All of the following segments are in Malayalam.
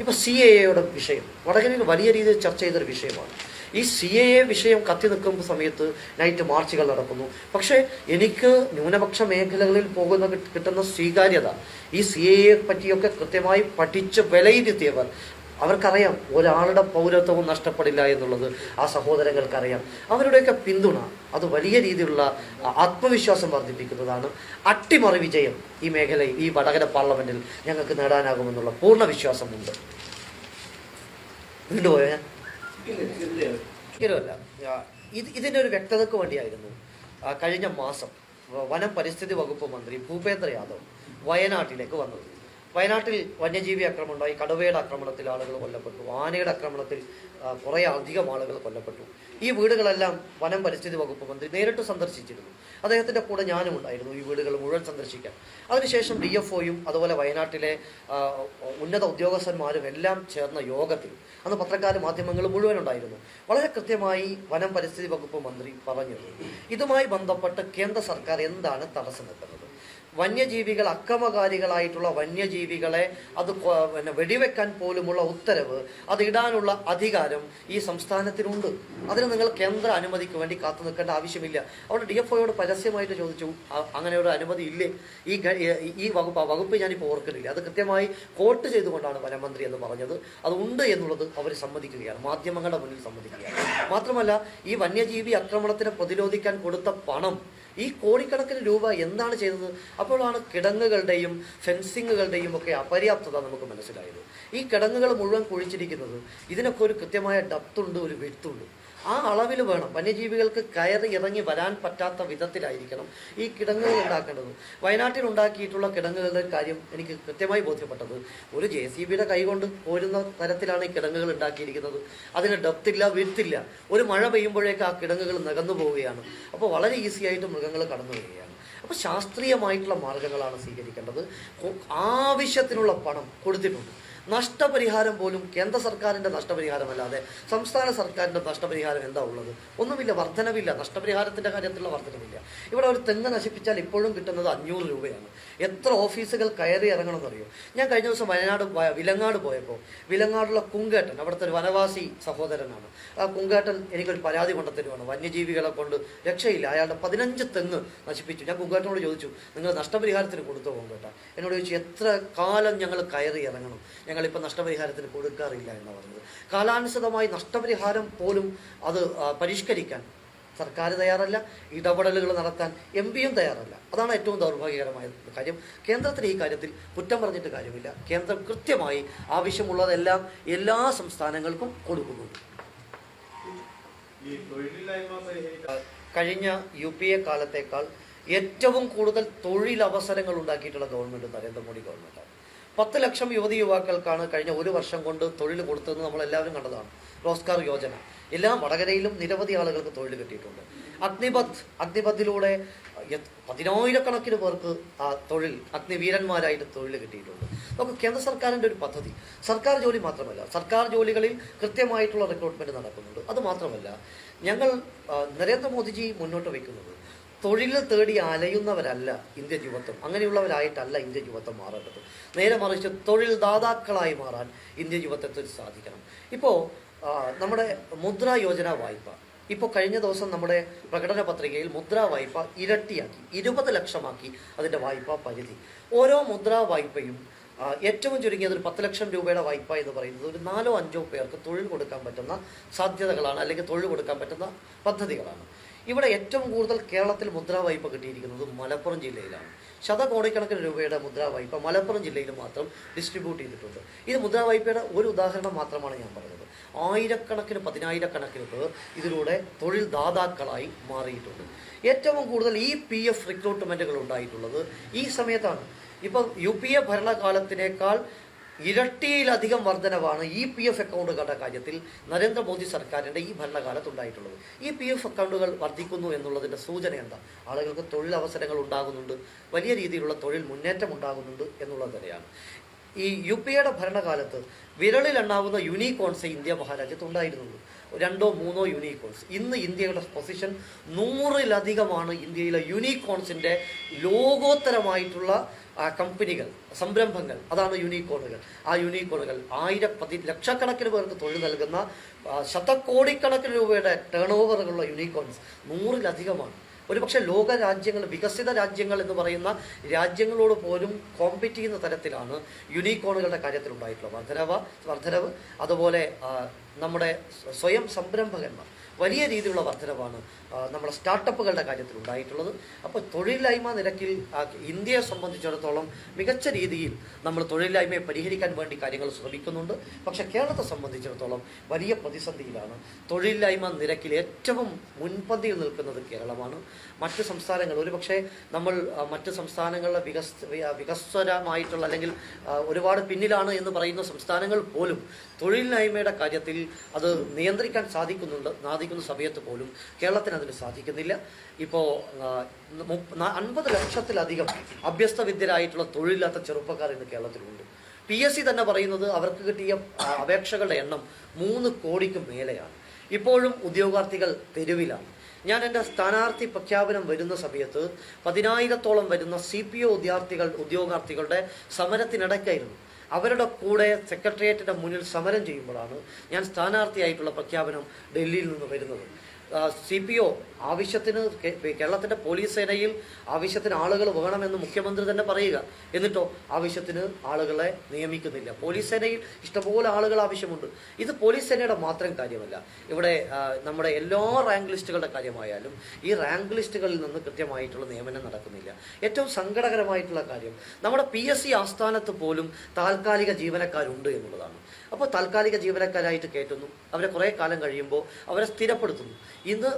ഇപ്പോൾ സി എ എയുടെ വിഷയം വടകരയിൽ വലിയ രീതിയിൽ ചർച്ച ചെയ്തൊരു വിഷയമാണ്. ഈ സി എ എ വിഷയം കത്തി നിൽക്കുന്ന സമയത്ത് നൈറ്റ് മാർച്ചുകൾ നടക്കുന്നു. പക്ഷേ എനിക്ക് ന്യൂനപക്ഷ മേഖലകളിൽ പോകുന്ന കിട്ടുന്ന സ്വീകാര്യത ഈ സി എ എ പറ്റിയൊക്കെ കൃത്യമായി പഠിച്ച് വിലയിരുത്തിയവർ അവർക്കറിയാം ഒരാളുടെ പൗരത്വവും നഷ്ടപ്പെടില്ല എന്നുള്ളത് ആ സഹോദരങ്ങൾക്കറിയാം. അവരുടെയൊക്കെ പിന്തുണ അത് വലിയ രീതിയിലുള്ള ആത്മവിശ്വാസം വർദ്ധിപ്പിക്കുന്നതാണ്. അട്ടിമറി വിജയം ഈ മേഖലയിൽ ഈ വടകര പാർലമെന്റിൽ ഞങ്ങൾക്ക് നേടാനാകുമെന്നുള്ള പൂർണ വിശ്വാസമുണ്ട്. വീണ്ടുപോയോ ഞാൻ? ഒരിക്കലുമല്ല ഇത് ഇതിന്റെ ഒരു വ്യക്തതയ്ക്ക് വേണ്ടിയായിരുന്നു. കഴിഞ്ഞ മാസം വനം പരിസ്ഥിതി വകുപ്പ് മന്ത്രി ഭൂപേന്ദ്ര യാദവ് വയനാട്ടിലേക്ക് വന്നത്. വയനാട്ടിൽ വന്യജീവി ആക്രമണം ഉണ്ടായി കടുവയുടെ ആക്രമണത്തിൽ ആളുകൾ കൊല്ലപ്പെട്ടു. ആനയുടെ ആക്രമണത്തിൽ കുറേ അധികം ആളുകൾ കൊല്ലപ്പെട്ടു. ഈ വീടുകളെല്ലാം വനം പരിസ്ഥിതി വകുപ്പ് മന്ത്രി നേരിട്ട് സന്ദർശിച്ചിരുന്നു. അദ്ദേഹത്തിന്റെ കൂടെ ഞാനും ഉണ്ടായിരുന്നു ഈ വീടുകൾ മുഴുവൻ സന്ദർശിക്കാൻ. അതിനുശേഷം ഡി എഫ് ഒയും അതുപോലെ വയനാട്ടിലെ ഉന്നത ഉദ്യോഗസ്ഥന്മാരും എല്ലാം ചേർന്ന യോഗത്തിൽ അന്ന് പത്രക്കാരും മാധ്യമങ്ങൾ മുഴുവൻ ഉണ്ടായിരുന്നു. വളരെ കൃത്യമായി വനം പരിസ്ഥിതി വകുപ്പ് മന്ത്രി പറഞ്ഞത് ഇതുമായി ബന്ധപ്പെട്ട് കേന്ദ്ര സർക്കാർ എന്താണ് തടസ്സം നിൽക്കുന്നത് വന്യജീവികൾ അക്രമകാരികളായിട്ടുള്ള വന്യജീവികളെ അത് പിന്നെ വെടിവെക്കാൻ പോലുമുള്ള ഉത്തരവ് അത് ഇടാനുള്ള അധികാരം ഈ സംസ്ഥാനത്തിനുണ്ട്. അതിന് നിങ്ങൾ കേന്ദ്ര അനുമതിക്ക് വേണ്ടി കാത്തു നിൽക്കേണ്ട ആവശ്യമില്ല. അവിടെ ഡി എഫ് ഒയോട് പരസ്യമായിട്ട് ചോദിച്ചു അങ്ങനെ ഒരു അനുമതി ഇല്ലേ? ഈ ഈ- വകുപ്പ് വകുപ്പ് ഞാനിപ്പോൾ ഓർക്കുന്നില്ല. അത് കൃത്യമായി കോട്ട് ചെയ്തുകൊണ്ടാണ് വനമന്ത്രി എന്ന് പറഞ്ഞത്. അത് ഉണ്ട് എന്നുള്ളത് അവർ സമ്മതിക്കുകയാണ്. മാധ്യമങ്ങളുടെ മുന്നിൽ സമ്മതിക്കുകയാണ്. മാത്രമല്ല ഈ വന്യജീവി ആക്രമണത്തിനെ പ്രതിരോധിക്കാൻ കൊടുത്ത പണം ഈ കോടിക്കണക്കിന് രൂപ എന്താണ് ചെയ്തത്? അപ്പോഴാണ് കിടങ്ങുകളുടെയും ഫെൻസിങ്ങുകളുടെയും ഒക്കെ അപര്യാപ്തത നമുക്ക് മനസ്സിലായത്. ഈ കിടങ്ങുകൾ മുഴുവൻ കുഴിച്ചിരിക്കുന്നത് ഇതിനൊക്കെ ഒരു കൃത്യമായ ഡപ്തുണ്ട് ഒരു വിടുത്തുണ്ട് ആ അളവിൽ വേണം. വന്യജീവികൾക്ക് കയറി ഇറങ്ങി വരാൻ പറ്റാത്ത വിധത്തിലായിരിക്കണം ഈ കിടങ്ങുകൾ ഉണ്ടാക്കേണ്ടത്. വയനാട്ടിൽ ഉണ്ടാക്കിയിട്ടുള്ള കിടങ്ങുകളുടെ കാര്യം എനിക്ക് കൃത്യമായി ബോധ്യപ്പെട്ടത്. ഒരു ജെ സി ബിയുടെ കൈകൊണ്ട് പോരുന്ന തരത്തിലാണ് ഈ കിടങ്ങുകൾ ഉണ്ടാക്കിയിരിക്കുന്നത്. അതിന് ഡെപ്തില്ല വിരുത്തില്ല ഒരു മഴ പെയ്യുമ്പോഴേക്ക് ആ കിടങ്ങുകൾ നികന്നു പോവുകയാണ്. അപ്പോൾ വളരെ ഈസി ആയിട്ട് മൃഗങ്ങൾ കടന്നു വരികയാണ്. അപ്പോൾ ശാസ്ത്രീയമായിട്ടുള്ള മാർഗങ്ങളാണ് സ്വീകരിക്കേണ്ടത്. ആവശ്യത്തിനുള്ള പണം കൊടുത്തിട്ടുണ്ട്. നഷ്ടപരിഹാരം പോലും കേന്ദ്ര സർക്കാരിന്റെ നഷ്ടപരിഹാരമല്ലാതെ സംസ്ഥാന സർക്കാരിന്റെ നഷ്ടപരിഹാരം എന്താ ഉള്ളത്? ഒന്നുമില്ല വർധനവില്ല. നഷ്ടപരിഹാരത്തിന്റെ കാര്യത്തിലുള്ള വർധനവില്ല. ഇവിടെ ഒരു തെങ്ങ് നശിപ്പിച്ചാൽ ഇപ്പോഴും കിട്ടുന്നത് അഞ്ഞൂറ് രൂപയാണ്. എത്ര ഓഫീസുകൾ കയറി ഇറങ്ങണമെന്നറിയോ ഞാൻ കഴിഞ്ഞ ദിവസം വയനാട് വിലങ്ങാട് പോയപ്പോൾ വിലങ്ങാടുള്ള കുങ്കേട്ടൻ അവിടുത്തെ ഒരു വനവാസി സഹോദരനാണ്. ആ കുങ്കേട്ടൻ എനിക്കൊരു പരാതി കൊണ്ടുത്തരുവാണ് വന്യജീവികളെ കൊണ്ട് രക്ഷയില്ല. അയാളുടെ പതിനഞ്ച് തെങ്ങ് നശിപ്പിച്ചു. ഞാൻ കുങ്കേട്ടനോട് ചോദിച്ചു നിങ്ങൾ നഷ്ടപരിഹാരത്തിന് കൊടുത്തോ കുങ്കേട്ട? എന്നോട് ചോദിച്ചു എത്ര കാലം ഞങ്ങൾ കയറി ഇറങ്ങണം? ഞങ്ങളിപ്പോൾ നഷ്ടപരിഹാരത്തിന് കൊടുക്കാറില്ല എന്നാണ് പറഞ്ഞത്. കാലാനുസൃതമായി നഷ്ടപരിഹാരം പോലും അത് പരിഷ്കരിക്കാൻ സർക്കാർ തയ്യാറല്ല ഇടപെടലുകൾ നടത്താൻ എം പിയും തയ്യാറല്ല. അതാണ് ഏറ്റവും ദൗർഭാഗ്യകരമായ കാര്യം. കേന്ദ്രത്തിന് ഈ കാര്യത്തിൽ കുറ്റം പറഞ്ഞിട്ട് കാര്യമില്ല. കേന്ദ്രം കൃത്യമായി ആവശ്യമുള്ളതെല്ലാം എല്ലാ സംസ്ഥാനങ്ങൾക്കും കൊടുക്കുന്നുണ്ട് കഴിഞ്ഞ യു പി എ കാലത്തേക്കാൾ ഏറ്റവും കൂടുതൽ തൊഴിലവസരങ്ങൾ ഉണ്ടാക്കിയിട്ടുള്ള ഗവൺമെന്റ് നരേന്ദ്രമോദി ഗവൺമെന്റാണ് പത്ത് ലക്ഷം യുവതി യുവാക്കൾക്കാണ് കഴിഞ്ഞ ഒരു വർഷം കൊണ്ട് തൊഴിൽ കൊടുത്തതെന്ന് നമ്മളെല്ലാവരും കണ്ടതാണ്. റോസ്കാർ യോജന. എല്ലാ വടകരയിലും നിരവധി ആളുകൾക്ക് തൊഴിൽ കിട്ടിയിട്ടുണ്ട്. അഗ്നിപത് അഗ്നിപത്തിലൂടെ പതിനായിരക്കണക്കിന് പേർക്ക് ആ തൊഴിൽ അഗ്നിവീരന്മാരായിട്ട് തൊഴിൽ കിട്ടിയിട്ടുണ്ട്. നമുക്ക് കേന്ദ്ര സർക്കാരിന്റെ ഒരു പദ്ധതി സർക്കാർ ജോലി മാത്രമല്ല സർക്കാർ ജോലികളിൽ കൃത്യമായിട്ടുള്ള റിക്രൂട്ട്മെന്റ് നടക്കുന്നുണ്ട്. അത് മാത്രമല്ല ഞങ്ങൾ നരേന്ദ്രമോദിജി മുന്നോട്ട് വയ്ക്കുന്നത് തൊഴിൽ തേടി അലയുന്നവരല്ല ഇന്ത്യൻ യുവത്വം അങ്ങനെയുള്ളവരായിട്ടല്ല ഇന്ത്യൻ യുവത്വം മാറേണ്ടത്. നേരെ മറിച്ച് തൊഴിൽ ദാതാക്കളായി മാറാൻ ഇന്ത്യൻ യുവത്വത്തിൽ സാധിക്കണം. ഇപ്പോൾ നമ്മുടെ മുദ്ര യോജന വായ്പ. ഇപ്പോൾ കഴിഞ്ഞ ദിവസം നമ്മുടെ പ്രകടന പത്രികയിൽ മുദ്രാ വായ്പ ഇരട്ടിയാക്കി ഇരുപത് ലക്ഷമാക്കി അതിന്റെ വായ്പാ പരിധി. ഓരോ മുദ്രാ വായ്പയും ഏറ്റവും ചുരുങ്ങിയത് ഒരു പത്ത് ലക്ഷം രൂപയുടെ വായ്പ എന്ന് പറയുന്നത് ഒരു നാലോ അഞ്ചോ പേർക്ക് തൊഴിൽ കൊടുക്കാൻ പറ്റുന്ന സാധ്യതകളാണ് അല്ലെങ്കിൽ തൊഴിൽ കൊടുക്കാൻ പറ്റുന്ന പദ്ധതികളാണ്. ഇവിടെ ഏറ്റവും കൂടുതൽ കേരളത്തിൽ മുദ്രാ വായ്പ കിട്ടിയിരിക്കുന്നത് മലപ്പുറം ജില്ലയിലാണ്. ശതകോടിക്കണക്കിന് രൂപയുടെ മുദ്രാ വായ്പ മലപ്പുറം ജില്ലയിൽ മാത്രം ഡിസ്ട്രിബ്യൂട്ട് ചെയ്തിട്ടുണ്ട്. ഇത് മുദ്രാ വായ്പയുടെ ഒരു ഉദാഹരണം മാത്രമാണ് ഞാൻ പറഞ്ഞത്. ആയിരക്കണക്കിന് പതിനായിരക്കണക്കിന് പേർ ഇതിലൂടെ തൊഴിൽ ദാതാക്കളായി മാറിയിട്ടുണ്ട്. ഏറ്റവും കൂടുതൽ ഈ പി എഫ് റിക്രൂട്ട്മെന്റുകൾ ഉണ്ടായിട്ടുള്ളത് ഈ സമയത്താണ്. ഇപ്പം യു പി എ ഭരണകാലത്തിനേക്കാൾ ഇരട്ടിയിലധികം വർധനവാണ് ഇ പി എഫ് അക്കൗണ്ടുകളുടെ കാര്യത്തിൽ നരേന്ദ്രമോദി സർക്കാരിന്റെ ഈ ഭരണകാലത്ത് ഉണ്ടായിട്ടുള്ളത്. ഈ പി എഫ് അക്കൗണ്ടുകൾ വർദ്ധിക്കുന്നു എന്നുള്ളതിന്റെ സൂചന എന്താ? ആളുകൾക്ക് തൊഴിലവസരങ്ങൾ ഉണ്ടാകുന്നുണ്ട് വലിയ രീതിയിലുള്ള തൊഴിൽ മുന്നേറ്റം ഉണ്ടാകുന്നുണ്ട് എന്നുള്ളത് തന്നെയാണ്. ഈ യു പി എയുടെ ഭരണകാലത്ത് വിരളിലെണ്ണാവുന്ന യൂണിക്കോൺസ് ഇന്ത്യ മഹാരാജ്യത്ത് ഉണ്ടായിരുന്നുള്ളൂ രണ്ടോ മൂന്നോ യൂണിക്കോൺസ് ഇന്ന് ഇന്ത്യയുടെ പൊസിഷൻ നൂറിലധികമാണ് ഇന്ത്യയിലെ യൂണിക്കോൺസിന്റെ ലോകോത്തരമായിട്ടുള്ള കമ്പനികൾ സംരംഭങ്ങൾ. അതാണ് യൂണിക്കോണുകൾ ആ യൂണിക്കോണുകൾ ആയിരം പതി ലക്ഷക്കണക്കിന് പേർക്ക് തൊഴിൽ നൽകുന്ന ശതക്കോടിക്കണക്കിന് രൂപയുടെ ടേൺ ഓവറുകളുള്ള യൂണിക്കോൺസ് നൂറിലധികമാണ്. ഒരുപക്ഷെ ലോക രാജ്യങ്ങൾ വികസിത രാജ്യങ്ങൾ എന്ന് പറയുന്ന രാജ്യങ്ങളോട് പോലും കോമ്പറ്റ് ചെയ്യുന്ന തരത്തിലാണ് യൂണിക്കോണുകളുടെ കാര്യത്തിൽ ഉണ്ടായിട്ടുള്ള വർധനവ് അതുപോലെ നമ്മുടെ സ്വയം സംരംഭകന്മാർ. വലിയ രീതിയിലുള്ള വർധനവാണ് നമ്മുടെ സ്റ്റാർട്ടപ്പുകളുടെ കാര്യത്തിൽ ഉണ്ടായിട്ടുള്ളത്. അപ്പോൾ തൊഴിലില്ലായ്മ നിരക്കിൽ ഇന്ത്യയെ സംബന്ധിച്ചിടത്തോളം മികച്ച രീതിയിൽ നമ്മൾ തൊഴിലില്ലായ്മയെ പരിഹരിക്കാൻ വേണ്ടി കാര്യങ്ങൾ ശ്രമിക്കുന്നുണ്ട്. പക്ഷെ കേരളത്തെ സംബന്ധിച്ചിടത്തോളം വലിയ പ്രതിസന്ധിയിലാണ്. തൊഴിലില്ലായ്മ നിരക്കിൽ ഏറ്റവും മുൻപന്തിയിൽ നിൽക്കുന്നത് കേരളമാണ്. മറ്റ് സംസ്ഥാനങ്ങൾ. ഒരുപക്ഷെ നമ്മൾ മറ്റ് സംസ്ഥാനങ്ങളിലെ വികസ് വികസ്വരമായിട്ടുള്ള അല്ലെങ്കിൽ ഒരുപാട് പിന്നിലാണ് എന്ന് പറയുന്ന സംസ്ഥാനങ്ങൾ പോലും തൊഴിലില്ലായ്മയുടെ കാര്യത്തിൽ അത് നിയന്ത്രിക്കാൻ സാധിക്കുന്നുണ്ട് സാധിക്കുന്ന സമയത്ത് പോലും കേരളത്തിന് അതിന് സാധിക്കുന്നില്ല. ഇപ്പോൾ അൻപത് ലക്ഷത്തിലധികം അഭ്യസ്ത വിദ്യരായിട്ടുള്ള തൊഴിലില്ലാത്ത ചെറുപ്പക്കാർ ഇന്ന് കേരളത്തിലുണ്ട്. പി എസ് സി തന്നെ പറയുന്നത് അവർക്ക് കിട്ടിയ അപേക്ഷകളുടെ എണ്ണം മൂന്ന് കോടിക്ക് മേലെയാണ്. ഇപ്പോഴും ഉദ്യോഗാർത്ഥികൾ തെരുവിലാണ്. ഞാൻ എന്റെ സ്ഥാനാർത്ഥി പ്രഖ്യാപനം വരുന്ന സമയത്ത് പതിനായിരത്തോളം വരുന്ന സി പി ഒ ഉദ്യോഗാർത്ഥികൾ ഉദ്യോഗാർത്ഥികളുടെ സമരത്തിനിടയ്ക്കായിരുന്നു. അവരുടെ കൂടെ സെക്രട്ടേറിയറ്റിന്റെ മുന്നിൽ സമരം ചെയ്യുമ്പോഴാണ് ഞാൻ സ്ഥാനാർത്ഥിയായിട്ടുള്ള പ്രഖ്യാപനം ഡൽഹിയിൽ നിന്ന് വരുന്നത്. സി പി ഒ ആവശ്യത്തിന് കേരളത്തിന്റെ പോലീസ് സേനയിൽ ആവശ്യത്തിന് ആളുകൾ വേണമെന്ന് മുഖ്യമന്ത്രി തന്നെ പറയുക. എന്നിട്ടോ ആവശ്യത്തിന് ആളുകളെ നിയമിക്കുന്നില്ല. പോലീസ് സേനയിൽ ഇഷ്ടംപോലെ ആളുകൾ ആവശ്യമുണ്ട്. ഇത് പോലീസ് സേനയുടെ മാത്രം കാര്യമല്ല. ഇവിടെ നമ്മുടെ എല്ലാ റാങ്ക് ലിസ്റ്റുകളുടെ കാര്യമായാലും ഈ റാങ്ക് ലിസ്റ്റുകളിൽ നിന്ന് കൃത്യമായിട്ടുള്ള നിയമനം നടക്കുന്നില്ല. ഏറ്റവും സങ്കടകരമായിട്ടുള്ള കാര്യം നമ്മുടെ പി എസ് സി ആസ്ഥാനത്ത് പോലും താൽക്കാലിക ജീവനക്കാരുണ്ട് എന്നുള്ളതാണ്. അപ്പോൾ താൽക്കാലിക ജീവനക്കാരായിട്ട് കയറ്റുന്നു അവരെ കുറേ കാലം കഴിയുമ്പോൾ അവരെ സ്ഥിരപ്പെടുത്തുന്നു. ഇന്ന്